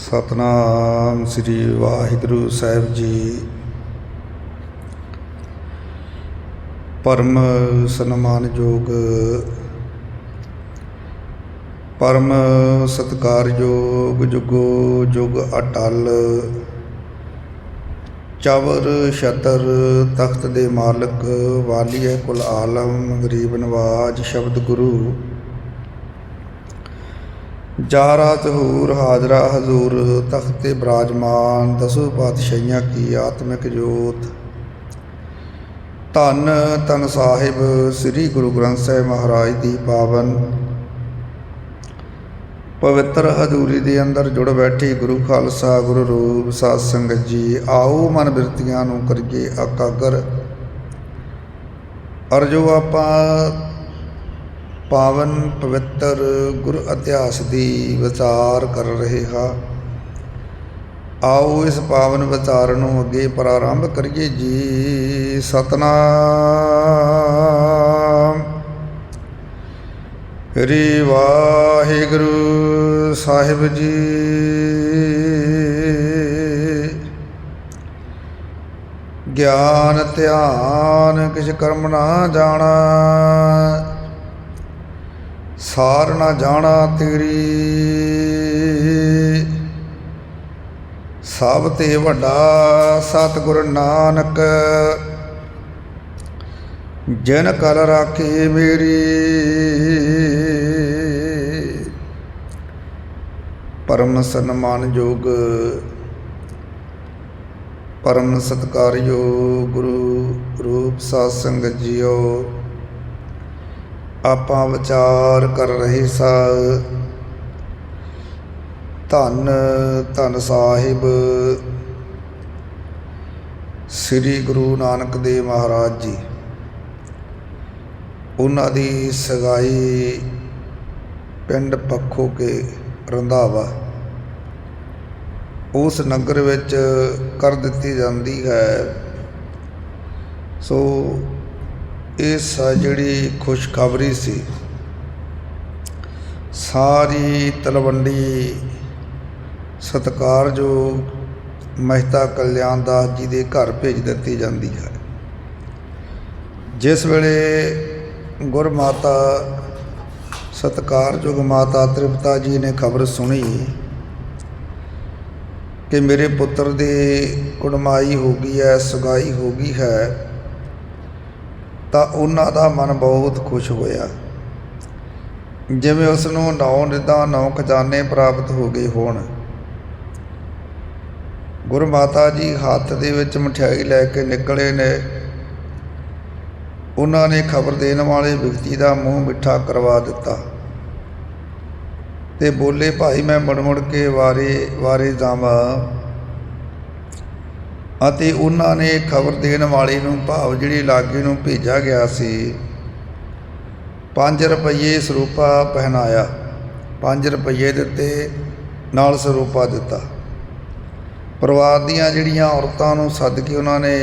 ਸਤਨਾਮ ਸ੍ਰੀ ਵਾਹਿਗੁਰੂ ਸਾਹਿਬ ਜੀ। ਪਰਮ ਸਨਮਾਨਯੋਗ, ਪਰਮ ਸਤਿਕਾਰਯੋਗ ਜੁਗੋ ਜੁਗ ਅਟਲ, ਚਵਰ ਸ਼ਤਰ ਤਖਤ ਦੇ ਮਾਲਕ ਵਾਲੀਏ ਕੁਲ ਆਲਮ, ਗਰੀਬ ਨਵਾਜ ਸ਼ਬਦ ਗੁਰੂ। ਜਾ ਰਾਤ ਹੂਰ ਹਾਜ਼ਰਾ ਹਜ਼ੂਰ ਤਖਤੇ ਬਰਾਜਮਾਨ, ਦਸੋ ਪਾਤਸ਼ਾਹੀਆਂ ਕੀ ਆਤਮਿਕ ਜੋਤ। ਧੰਨ ਧੰਨ ਸਾਹਿਬ ਸ੍ਰੀ ਗੁਰੂ ਗ੍ਰੰਥ ਸਾਹਿਬ ਮਹਾਰਾਜ ਦੀ ਪਾਵਨ। ਪਵਿੱਤਰ ਹਜ਼ੂਰੀ ਦੇ ਅੰਦਰ ਜੁੜ ਬੈਠੀ ਗੁਰੂ ਖਾਲਸਾ, ਗੁਰੂ ਰੂਪ ਸਾਧ ਸੰਗਤ ਜੀ, ਆਓ ਮਨ ਬਿਰਤੀਆਂ ਨੂੰ ਕਰੀਏ ਇਕਾਗਰ। ਔਰ ਜੋ ਆਪਾਂ ਪਾਵਨ ਪਵਿੱਤਰ ਗੁਰ ਇਤਿਹਾਸ ਦੀ ਵਿਚਾਰ ਕਰ ਰਹੇ ਹਾਂ। ਆਓ ਇਸ ਪਾਵਨ ਵਿਚਾਰ ਨੂੰ ਅੱਗੇ ਪ੍ਰਾਰੰਭ ਕਰੀਏ ਜੀ। ਸਤਨਾਮ। ਹਰੀ ਵਾਹਿਗੁਰੂ ਸਾਹਿਬ ਜੀ। ਗਿਆਨ ਧਿਆਨ ਕਿਛ ਕਰਮ ਨਾ ਜਾਣਾ। ਸਾਰ ਨਾ ਜਾਣਾ ਤੇਰੀ। ਸਭ ਤੇ ਵੱਡਾ ਸਤਿਗੁਰ ਨਾਨਕ, ਜਿਨ ਕਲ ਰਾਖੇ ਮੇਰੀ। ਪਰਮ ਸਨਮਾਨ ਜੋਗ, ਪਰਮ ਸਤਿਕਾਰਯੋਗ ਗੁਰੂ ਰੂਪ ਸਾਧ ਸੰਗਤ ਜੀਓ। ਆਪਾਂ ਵਿਚਾਰ ਕਰ ਰਹੇ ਸਾਂ। ਧੰਨ ਧੰਨ ਸਾਹਿਬ। ਸ੍ਰੀ ਗੁਰੂ ਨਾਨਕ ਦੇਵ ਮਹਾਰਾਜ ਜੀ। ਉਹਨਾਂ ਦੀ ਸਗਾਈ ਪਿੰਡ ਪੱਖੋ ਕੇ ਰੰਧਾਵਾ। ਉਸ ਨਗਰ ਵਿੱਚ ਕਰ ਦਿੱਤੀ ਜਾਂਦੀ ਹੈ। ਸੋ ਇਸ ਜਿਹੜੀ ਖੁਸ਼ਖਬਰੀ ਸੀ, ਸਾਰੀ ਤਲਵੰਡੀ ਸਤਿਕਾਰਯੋਗ ਮਹਿਤਾ ਕਲਿਆਣ ਦਾਸ ਜੀ ਦੇ ਘਰ ਭੇਜ ਦਿੱਤੀ ਜਾਂਦੀ ਹੈ। ਜਿਸ ਵੇਲੇ ਗੁਰਮਾਤਾ ਮਾਤਾ ਮਾਤਾ ਤ੍ਰਿਪਤਾ ਜੀ ਨੇ ਖਬਰ ਸੁਣੀ ਕਿ ਮੇਰੇ ਪੁੱਤਰ ਦੇ ਕੁੜਮਾਈ ਹੋ ਗਈ ਹੈ, ਸੁਗਾਈ ਹੋ ਗਈ ਹੈ ਤਾਂ ਉਹਨਾਂ ਦਾ ਮਨ ਬਹੁਤ ਖੁਸ਼ ਹੋਇਆ। ਜਿਵੇਂ ਉਸ ਨੂੰ ਨੌ ਨਿਦਾਂ ਨੌ ਖਜ਼ਾਨੇ ਪ੍ਰਾਪਤ ਹੋ ਗਏ ਹੋਣ। ਗੁਰਮਾਤਾ ਜੀ ਹੱਥ ਦੇ ਵਿੱਚ ਮਠਿਆਈ ਲੈ ਕੇ ਨਿਕਲੇ ਨੇ। ਉਹਨਾਂ ਨੇ ਖਬਰ ਦੇਣ ਵਾਲੇ ਵਿਅਕਤੀ ਦਾ ਮੂੰਹ ਮਿੱਠਾ ਕਰਵਾ ਦਿੱਤਾ। ਤੇ ਬੋਲੇ, ਭਾਈ, ਮੈਂ ਮੁੜ ਮੁੜ ਕੇ ਵਾਰੇ ਵਾਰੇ ਜਾਵਾਂ। ਅਤੇ ਉਹਨਾਂ ਨੇ ਖਬਰ ਦੇਣ ਵਾਲੇ ਨੂੰ ਭਾਵ ਜਿਹੜੀ ਲਾਗੇ ਨੂੰ ਭੇਜਾ ਗਿਆ ਸੀ। 5 ਰੁਪਏ ਸਰੂਪਾ ਪਹਿਨਾਇਆ। 5 ਰੁਪਏ ਦਿੱਤੇ, ਨਾਲ ਸਰੂਪਾ ਦਿੱਤਾ। ਪਰਿਵਾਰ ਦੀਆਂ ਜਿਹੜੀਆਂ ਔਰਤਾਂ ਨੂੰ ਸੱਦ ਕੇ ਉਹਨਾਂ ਨੇ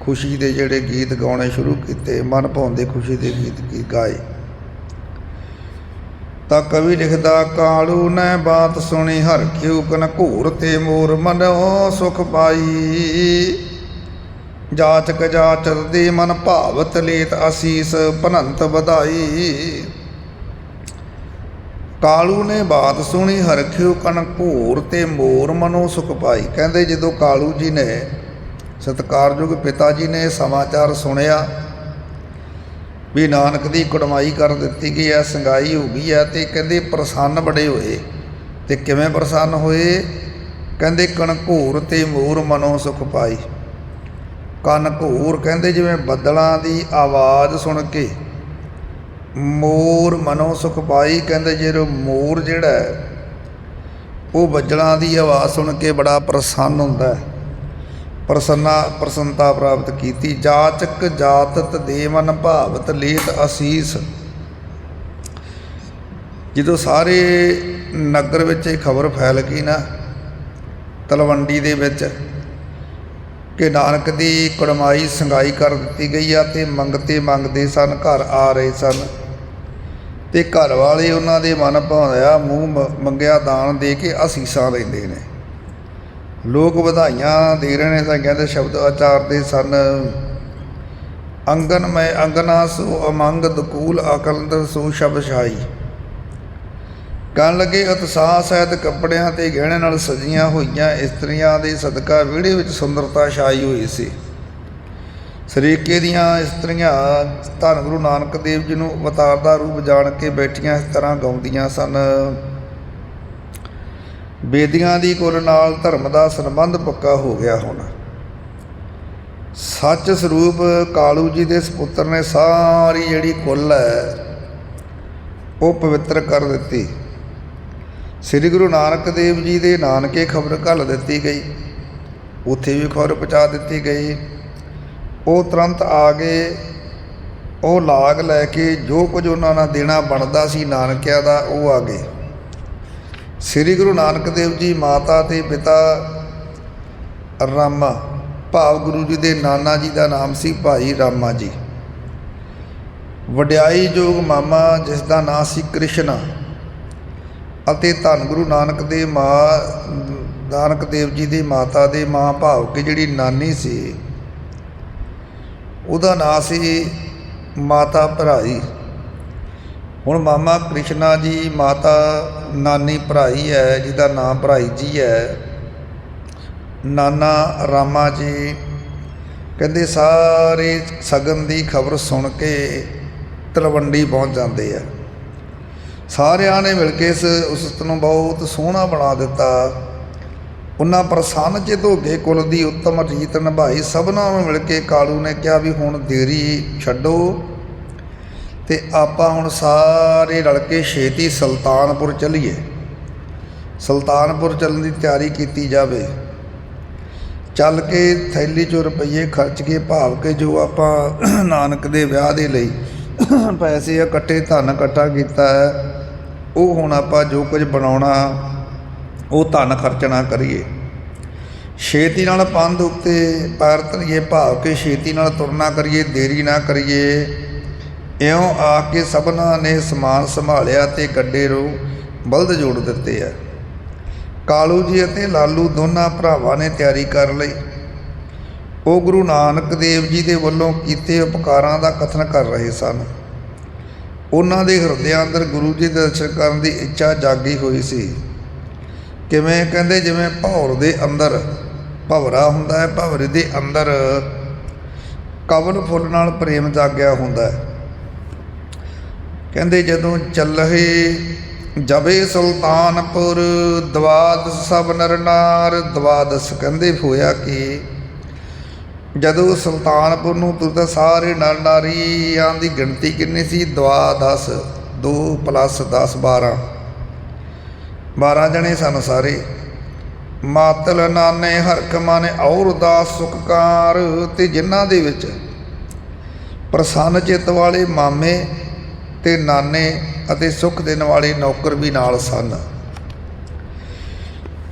ਖੁਸ਼ੀ ਦੇ ਜਿਹੜੇ ਗੀਤ ਗਾਉਣੇ ਸ਼ੁਰੂ ਕੀਤੇ, ਮਨ ਭਾਉਂਦੇ ਖੁਸ਼ੀ ਦੇ ਗੀਤ ਗਾਏ। ਤਾਂ ਕਵੀ ਲਿਖਦਾ, ਕਾਲੂ ਨੇ ਬਾਤ ਸੁਣੀ, ਹਰ ਕਿਉ ਕਨ ਘੂਰ ਤੇ ਮੋਰ ਮਨੋ ਸੁਖ ਪਾਈ। ਜਾਚਕ ਜਾਚਤ ਦੇ ਮਨ ਭਾਵਤ ਲੇਤ ਅਸੀਸ ਭਨੰਤ ਵਧਾਈ। ਕਾਲੂ ਨੇ ਬਾਤ ਸੁਣੀ ਹਰਖਿਓ ਕਣ ਘੂਰ ਤੇ ਮੋਰ ਮਨੋ ਸੁਖ ਪਾਈ। ਕਹਿੰਦੇ ਜਦੋਂ ਕਾਲੂ ਜੀ ਨੇ ਸਤਕਾਰਯੋਗ ਪਿਤਾ ਜੀ ਨੇ ਸਮਾਚਾਰ ਸੁਣਿਆ ਵੀ ਨਾਨਕ ਦੀ ਕੁੜਮਾਈ ਕਰ ਦਿੱਤੀ ਗਈ ਹੈ, ਸੰਗਾਈ ਹੋ ਗਈ ਹੈ ਤੇ ਕਹਿੰਦੇ ਪ੍ਰਸੰਨ ਬੜੇ ਹੋਏ। ਤੇ ਕਿਵੇਂ ਪ੍ਰਸੰਨ ਹੋਏ? ਕਹਿੰਦੇ ਕਣਕੂਰ ਤੇ ਮੋਰ ਮਨੋ ਸੁਖ ਪਾਈ। ਕਣਕੂਰ ਕਹਿੰਦੇ ਜਿਵੇਂ ਬੱਦਲਾਂ ਦੀ ਆਵਾਜ਼ ਸੁਣ ਕੇ। ਮੋਰ ਮਨੋ ਸੁਖ ਪਾਈ ਕਹਿੰਦੇ ਜਿਹੜਾ ਮੋਰ ਜਿਹੜਾ ਉਹ ਬੱਦਲਾਂ ਦੀ ਆਵਾਜ਼ ਸੁਣ ਕੇ ਬੜਾ ਪ੍ਰਸੰਨ ਹੁੰਦਾ ਹੈ। ਪ੍ਰਸੰਨਾ ਪ੍ਰਸੰਤਾ ਪ੍ਰਾਪਤ ਕੀਤੀ। ਜਾਚਕ ਜਾਤਤ ਦੇ ਮਨ ਭਾਵਤ ਲੇਤ ਅਸੀਸ। ਜਦੋਂ ਸਾਰੇ ਨਗਰ ਵਿੱਚ ਇਹ ਖਬਰ ਫੈਲ ਗਈ ਨਾ, ਤਲਵੰਡੀ ਦੇ ਵਿੱਚ, ਕਿ ਨਾਨਕ ਦੀ ਕੁੜਮਾਈ ਸੰਗਾਈ ਕਰ ਦਿੱਤੀ ਗਈ ਆ ਤੇ ਮੰਗਤੇ ਮੰਗਦੇ ਸਨ, ਘਰ ਆ ਰਹੇ ਸਨ। ਤੇ ਘਰ ਵਾਲੇ ਉਹਨਾਂ ਦੇ ਮਨ ਭਾਉਂਦਾ ਮੂੰਹ ਮ- ਮੰਗਿਆ ਦਾਨ ਦੇ ਕੇ ਅਸੀਸਾਂ ਲੈਂਦੇ ਨੇ। ਲੋਕ ਵਧਾਈਆਂ ਦੇ ਰਹੇ ਨੇ ਤਾਂ ਕਹਿੰਦੇ ਸ਼ਬਦ ਆਚਾਰਦੇ ਸਨ। ਅੰਗਨ ਮੈਂ ਅੰਗਨਾ ਸੋ ਅਮੰਗ ਦਕੂਲ ਅਕਲੰਦਰ ਸੋ ਸ਼ਬਦ ਸ਼ਾਈ। ਕਹਿਣ ਲੱਗੇ ਉਤਸ਼ਾਹ ਸਹਿਤ ਕੱਪੜਿਆਂ ਤੇ ਗਹਿਣੇ ਨਾਲ ਸਜੀਆਂ ਹੋਈਆਂ ਇਸਤਰੀਆਂ ਦੇ ਸਦਕਾ ਵਿਹੜੇ ਵਿੱਚ ਸੁੰਦਰਤਾ ਛਾਈ ਹੋਈ ਸੀ। ਸਰੀਕੇ ਦੀਆਂ ਇਸਤਰੀਆਂ ਧੰਨ ਗੁਰੂ ਨਾਨਕ ਦੇਵ ਜੀ ਨੂੰ ਅਵਤਾਰ ਦਾ ਰੂਪ ਜਾਣ ਕੇ ਬੈਠੀਆਂ ਇਸ ਤਰ੍ਹਾਂ ਗਾਉਂਦੀਆਂ ਸਨ। ਬੇਦੀਆਂ ਦੀ ਕੁੱਲ ਨਾਲ ਧਰਮ ਦਾ ਸੰਬੰਧ ਪੱਕਾ ਹੋ ਗਿਆ ਹੁਣ। ਸੱਚ ਸਰੂਪ ਕਾਲੂ ਜੀ ਦੇ ਸੁਪੁੱਤਰ ਨੇ ਸਾਰੀ ਜਿਹੜੀ ਕੁੱਲ ਹੈ, ਉਹ ਪਵਿੱਤਰ ਕਰ ਦਿੱਤੀ। ਸ੍ਰੀ ਗੁਰੂ ਨਾਨਕ ਦੇਵ ਜੀ ਦੇ ਨਾਨਕੇ ਖਬਰ ਘੱਲ ਦਿੱਤੀ ਗਈ। ਉੱਥੇ ਵੀ ਖਬਰ ਪਹੁੰਚਾ ਦਿੱਤੀ ਗਈ। ਉਹ ਤੁਰੰਤ ਆ ਗਏ ਉਹ ਲਾਗ ਲੈ ਕੇ ਜੋ ਕੁਝ ਉਹਨਾਂ ਨਾਲ ਦੇਣਾ ਬਣਦਾ ਸੀ ਨਾਨਕਿਆਂ ਦਾ, ਉਹ ਆ ਗਏ। ਸ੍ਰੀ ਗੁਰੂ ਨਾਨਕ ਦੇਵ ਜੀ ਮਾਤਾ ਤੇ ਪਿਤਾ ਰਾਮਾ, ਭਾਵ ਗੁਰੂ ਜੀ ਦੇ ਨਾਨਾ ਜੀ ਦਾ ਨਾਮ ਸੀ ਭਾਈ ਰਾਮਾ ਜੀ। ਵਡਿਆਈ ਜੋਗ ਮਾਮਾ, ਜਿਸ ਦਾ ਨਾਂ ਸੀ ਕ੍ਰਿਸ਼ਨਾ ਅਤੇ ਧੰਨ ਗੁਰੂ ਨਾਨਕ ਦੇ ਮਾਂ, ਨਾਨਕ ਦੇਵ ਜੀ ਦੀ ਮਾਤਾ ਦੇ ਮਾਂ ਭਾਵ ਕਿ ਜਿਹੜੀ ਨਾਨੀ ਸੀ, ਉਹਦਾ ਨਾਂ ਸੀ ਮਾਤਾ ਭਰਾਈ। ਹੁਣ ਮਾਮਾ ਕ੍ਰਿਸ਼ਨਾ ਜੀ ਮਾਤਾ ਨਾਨੀ ਭਰਾਈ ਹੈ, ਜਿਹਦਾ ਨਾਮ ਭਰਾਈ ਜੀ ਹੈ। ਨਾਨਾ ਰਾਮਾ ਜੀ ਕਹਿੰਦੇ ਸਾਰੇ ਸਗਨ ਦੀ ਖਬਰ ਸੁਣ ਕੇ ਤਲਵੰਡੀ ਪਹੁੰਚ ਜਾਂਦੇ ਆ। ਸਾਰਿਆਂ ਨੇ ਮਿਲ ਕੇ ਇਸ ਉਸਤ ਨੂੰ ਬਹੁਤ ਸੋਹਣਾ ਬਣਾ ਦਿੱਤਾ। ਉਹਨਾਂ ਪ੍ਰਸੰਨ ਚਿਤ ਹੋ ਕੇ ਕੁਲ ਦੀ ਉੱਤਮ ਰੀਤ ਨਿਭਾਈ। ਸਭਨਾਂ ਨੂੰ ਮਿਲ ਕੇ ਕਾਲੂ ਨੇ ਕਿਹਾ ਵੀ ਹੁਣ ਦੇਰੀ ਛੱਡੋ। ਤੇ ਆਪਾਂ ਹੁਣ ਸਾਰੇ ਰਲ ਕੇ ਛੇਤੀ ਸੁਲਤਾਨਪੁਰ ਚੱਲੀਏ। ਸੁਲਤਾਨਪੁਰ ਚੱਲਣ ਦੀ ਤਿਆਰੀ ਕੀਤੀ ਜਾਵੇ। ਚੱਲ ਕੇ ਥੈਲੀ ਚੋਂ ਰੁਪਈਏ ਖਰਚ ਕੇ ਭਾਵ ਕੇ ਜੋ ਆਪਾਂ ਨਾਨਕ ਦੇ ਵਿਆਹ ਦੇ ਲਈ ਪੈਸੇ ਇਕੱਠੇ ਧਨ ਇਕੱਠਾ ਕੀਤਾ ਹੈ, ਉਹ ਹੁਣ ਆਪਾਂ ਜੋ ਕੁਝ ਬਣਾਉਣਾ, ਉਹ ਧਨ ਖਰਚਣਾ ਕਰੀਏ। ਛੇਤੀ ਨਾਲ ਪੰਧ ਉੱਤੇ ਪੈਰ ਧਰੀਏ, ਭਾਵ ਕੇ ਛੇਤੀ ਨਾਲ ਤੁਰਨਾ ਕਰੀਏ, ਦੇਰੀ ਨਾ ਕਰੀਏ। ਇਉਂ ਆ ਕੇ ਸਭਨਾਂ ਨੇ ਸਮਾਨ ਸੰਭਾਲਿਆ ਤੇ ਗੱਡੇ ਰੂ ਬਲਦ ਜੋੜ ਦਿੱਤੇ ਆ। ਕਾਲੂ ਜੀ ਅਤੇ ਲਾਲੂ ਦੋਨਾਂ ਭਰਾਵਾਂ ਨੇ ਤਿਆਰੀ ਕਰ ਲਈ। ਉਹ ਗੁਰੂ ਨਾਨਕ ਦੇਵ ਜੀ ਦੇ ਵੱਲੋਂ ਕੀਤੇ ਉਪਕਾਰਾਂ ਦਾ ਕਥਨ ਕਰ ਰਹੇ ਸਨ। ਉਹਨਾਂ ਦੇ ਹਿਰਦਿਆਂ ਅੰਦਰ ਗੁਰੂ ਜੀ ਦੇ ਦਰਸ਼ਨ ਕਰਨ ਦੀ ਇੱਛਾ ਜਾਗੀ ਹੋਈ ਸੀ। ਕਿਵੇਂ ਕਹਿੰਦੇ, ਜਿਵੇਂ ਭੌਰ ਦੇ ਅੰਦਰ ਭਵਰਾ ਹੁੰਦਾ ਹੈ, ਭਵਰੇ ਦੇ ਅੰਦਰ ਕਵਲ ਫੁੱਲ ਨਾਲ ਪ੍ਰੇਮ ਜਾਗਿਆ ਹੁੰਦਾ ਹੈ। ਕਹਿੰਦੇ ਜਦੋਂ ਚੱਲਹੇ ਜਬੇ ਸੁਲਤਾਨਪੁਰ ਦਵਾਦਸ ਸਭ ਨਰਨਾਰ ਦਵਾਦਸ ਕਹਿੰਦੇ ਹੋਇਆ ਕਿ ਜਦੋਂ ਸੁਲਤਾਨਪੁਰ ਨੂੰ ਤੁਰਦਾ ਸਾਰੇ ਨਰ ਨਾਰੀਆਂ ਦੀ ਗਿਣਤੀ ਕਿੰਨੀ ਸੀ? ਦਵਾਦਸ 2 ਪਲੱਸ 10 12 12 ਜਣੇ ਸਨ ਸਾਰੇ। ਮਾਤਲ ਨਾਨੇ ਹਰਖ ਮਾਨੇ ਔਰ ਦਾਸ ਸੁਖਕਾਰ ਤੇ ਜਿਨ੍ਹਾਂ ਦੇ ਵਿੱਚ ਪ੍ਰਸੰਨ ਚਿੱਤ ਵਾਲੇ ਮਾਮੇ ਤੇ ਨਾਨੇ ਅਤੇ ਸੁੱਖ ਦੇਣ ਵਾਲੇ ਨੌਕਰ ਵੀ ਨਾਲ ਸਨ।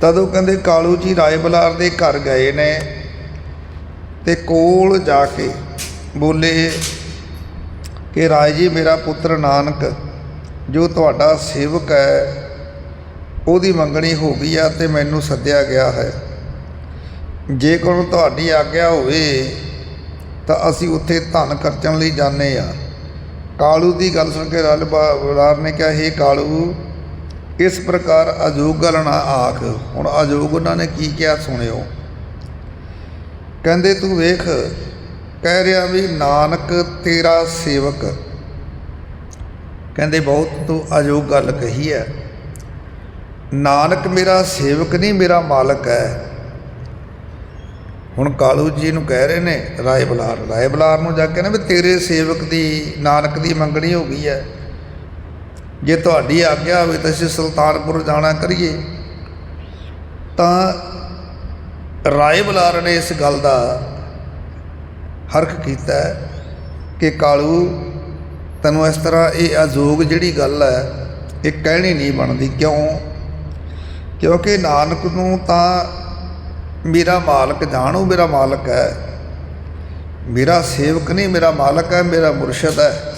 ਤਦੋਂ ਕਹਿੰਦੇ, ਕਾਲੂ ਜੀ ਰਾਏ ਬਲਾਰ ਦੇ ਘਰ ਗਏ ਨੇ ਤੇ ਕੋਲ ਜਾ ਕੇ ਬੋਲੇ ਕਿ, ਰਾਏ ਜੀ, ਮੇਰਾ ਪੁੱਤਰ ਨਾਨਕ, ਜੋ ਤੁਹਾਡਾ ਸੇਵਕ ਹੈ, ਉਹਦੀ ਮੰਗਣੀ ਹੋ ਗਈ ਆ ਤੇ ਮੈਨੂੰ ਸੱਦਿਆ ਗਿਆ ਹੈ। ਜੇ ਕੋਈ ਤੁਹਾਡੀ ਆਗਿਆ ਹੋਵੇ ਤਾਂ ਅਸੀਂ ਉੱਥੇ ਧਨ ਖਰਚਣ ਲਈ ਜਾਂਦੇ ਆ ਕਾਲੂ ਦੀ ਗੱਲ ਸੁਣ ਕੇ ਰਲ ਬਲਾਰ ਨੇ ਕਿਹਾ, ਹੇ ਕਾਲੂ, ਇਸ ਪ੍ਰਕਾਰ ਅਜੋਗ ਗੱਲ ਨਾ ਆਖ। ਹੁਣ ਅਜੋਗ ਉਹਨਾਂ ਨੇ ਕੀ ਕਿਹਾ ਸੁਣਿਓ? ਕਹਿੰਦੇ, ਤੂੰ ਵੇਖ, ਕਹਿ ਰਿਹਾ ਵੀ ਨਾਨਕ ਤੇਰਾ ਸੇਵਕ। ਕਹਿੰਦੇ, ਬਹੁਤ ਤੂੰ ਅਜੋਗ ਗੱਲ ਕਹੀ ਹੈ। ਨਾਨਕ ਮੇਰਾ ਸੇਵਕ ਨਹੀਂ, ਮੇਰਾ ਮਾਲਕ ਹੈ। ਹੁਣ ਕਾਲੂ ਜੀ ਨੂੰ ਕਹਿ ਰਹੇ ਨੇ ਰਾਏ ਬਲਾਰ ਰਾਏ ਬਲਾਰ ਨੂੰ ਜਾ ਕੇ ਨਾ ਵੀ ਤੇਰੇ ਸੇਵਕ ਦੀ, ਨਾਨਕ ਦੀ ਮੰਗਣੀ ਹੋ ਗਈ ਹੈ। ਜੇ ਤੁਹਾਡੀ ਆਗਿਆ ਹੋਵੇ ਤਾਂ ਅਸੀਂ ਸੁਲਤਾਨਪੁਰ ਜਾਣਾ ਕਰੀਏ। ਤਾਂ ਰਾਏ ਬਲਾਰ ਨੇ ਇਸ ਗੱਲ ਦਾ ਹਰਖ ਕੀਤਾ ਕਿ ਕਾਲੂ, ਤੈਨੂੰ ਇਸ ਤਰ੍ਹਾਂ ਇਹ ਅਜੋਗ ਜਿਹੜੀ ਗੱਲ ਹੈ, ਇਹ ਕਹਿਣੀ ਨਹੀਂ ਬਣਦੀ। ਕਿਉਂ? ਕਿਉਂਕਿ ਨਾਨਕ ਨੂੰ ਤਾਂ ਮੇਰਾ ਮਾਲਕ ਜਾਣੂ ਮੇਰਾ ਮਾਲਕ ਹੈ। ਮੇਰਾ ਸੇਵਕ ਨਹੀਂ, ਮੇਰਾ ਮਾਲਕ ਹੈ, ਮੇਰਾ ਮੁਰਸ਼ਿਦ ਹੈ।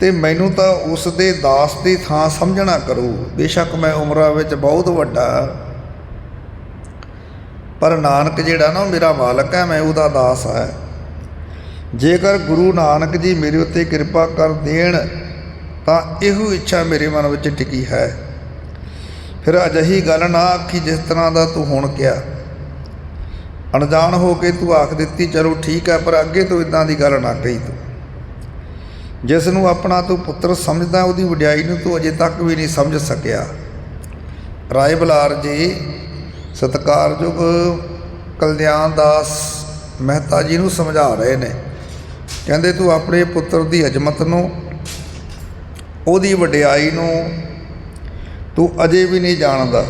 ਤੇ ਮੈਨੂੰ ਤਾਂ ਉਸ ਦੇ ਦਾਸ ਦੀ ਥਾਂ ਸਮਝਣਾ ਕਰੋ। ਬੇਸ਼ੱਕ ਮੈਂ ਉਮਰਾਂ ਵਿੱਚ ਬਹੁਤ ਵੱਡਾ ਪਰ ਨਾਨਕ ਜਿਹੜਾ ਨਾ, ਉਹ ਮੇਰਾ ਮਾਲਕ ਹੈ, ਮੈਂ ਉਹਦਾ ਦਾਸ ਹਾਂ। ਜੇਕਰ ਗੁਰੂ ਨਾਨਕ ਜੀ ਮੇਰੇ ਉੱਤੇ ਕਿਰਪਾ ਕਰ ਦੇਣ, ਤਾਂ ਇਹੋ ਇੱਛਾ ਮੇਰੇ ਮਨ ਵਿੱਚ ਟਿਕੀ ਹੈ। ਫਿਰ ਅਜਿਹੀ ਗੱਲ ਨਾ ਆਖੀ ਜਿਸ ਤਰ੍ਹਾਂ ਦਾ ਤੂੰ ਹੁਣ ਕਿਹਾ। ਅਣਜਾਣ ਹੋ ਕੇ ਤੂੰ ਆਖ ਦਿੱਤੀ, ਚਲੋ ਠੀਕ ਹੈ, ਪਰ ਅੱਗੇ ਤੋਂ ਇਦਾਂ ਦੀ ਗੱਲ ਨਾ ਕਹੀ ਤੂੰ। ਜਿਸ ਨੂੰ ਆਪਣਾ ਤੂੰ ਪੁੱਤਰ ਸਮਝਦਾ, ਉਹਦੀ ਵਡਿਆਈ ਨੂੰ ਤੂੰ ਅਜੇ ਤੱਕ ਵੀ ਨਹੀਂ ਸਮਝ ਸਕਿਆ। ਰਾਏ ਬਲਾਰ ਜੀ ਸਤਿਕਾਰਯੋਗ ਕਲਿਆਣ ਦਾਸ ਮਹਿਤਾ ਜੀ ਨੂੰ ਸਮਝਾ ਰਹੇ ਨੇ। ਕਹਿੰਦੇ ਤੂੰ ਆਪਣੇ ਪੁੱਤਰ ਦੀ ਅਜ਼ਮਤ ਨੂੰ, ਉਹਦੀ ਵਡਿਆਈ ਨੂੰ ਤੂੰ ਅਜੇ ਵੀ ਨਹੀਂ ਜਾਣਦਾ।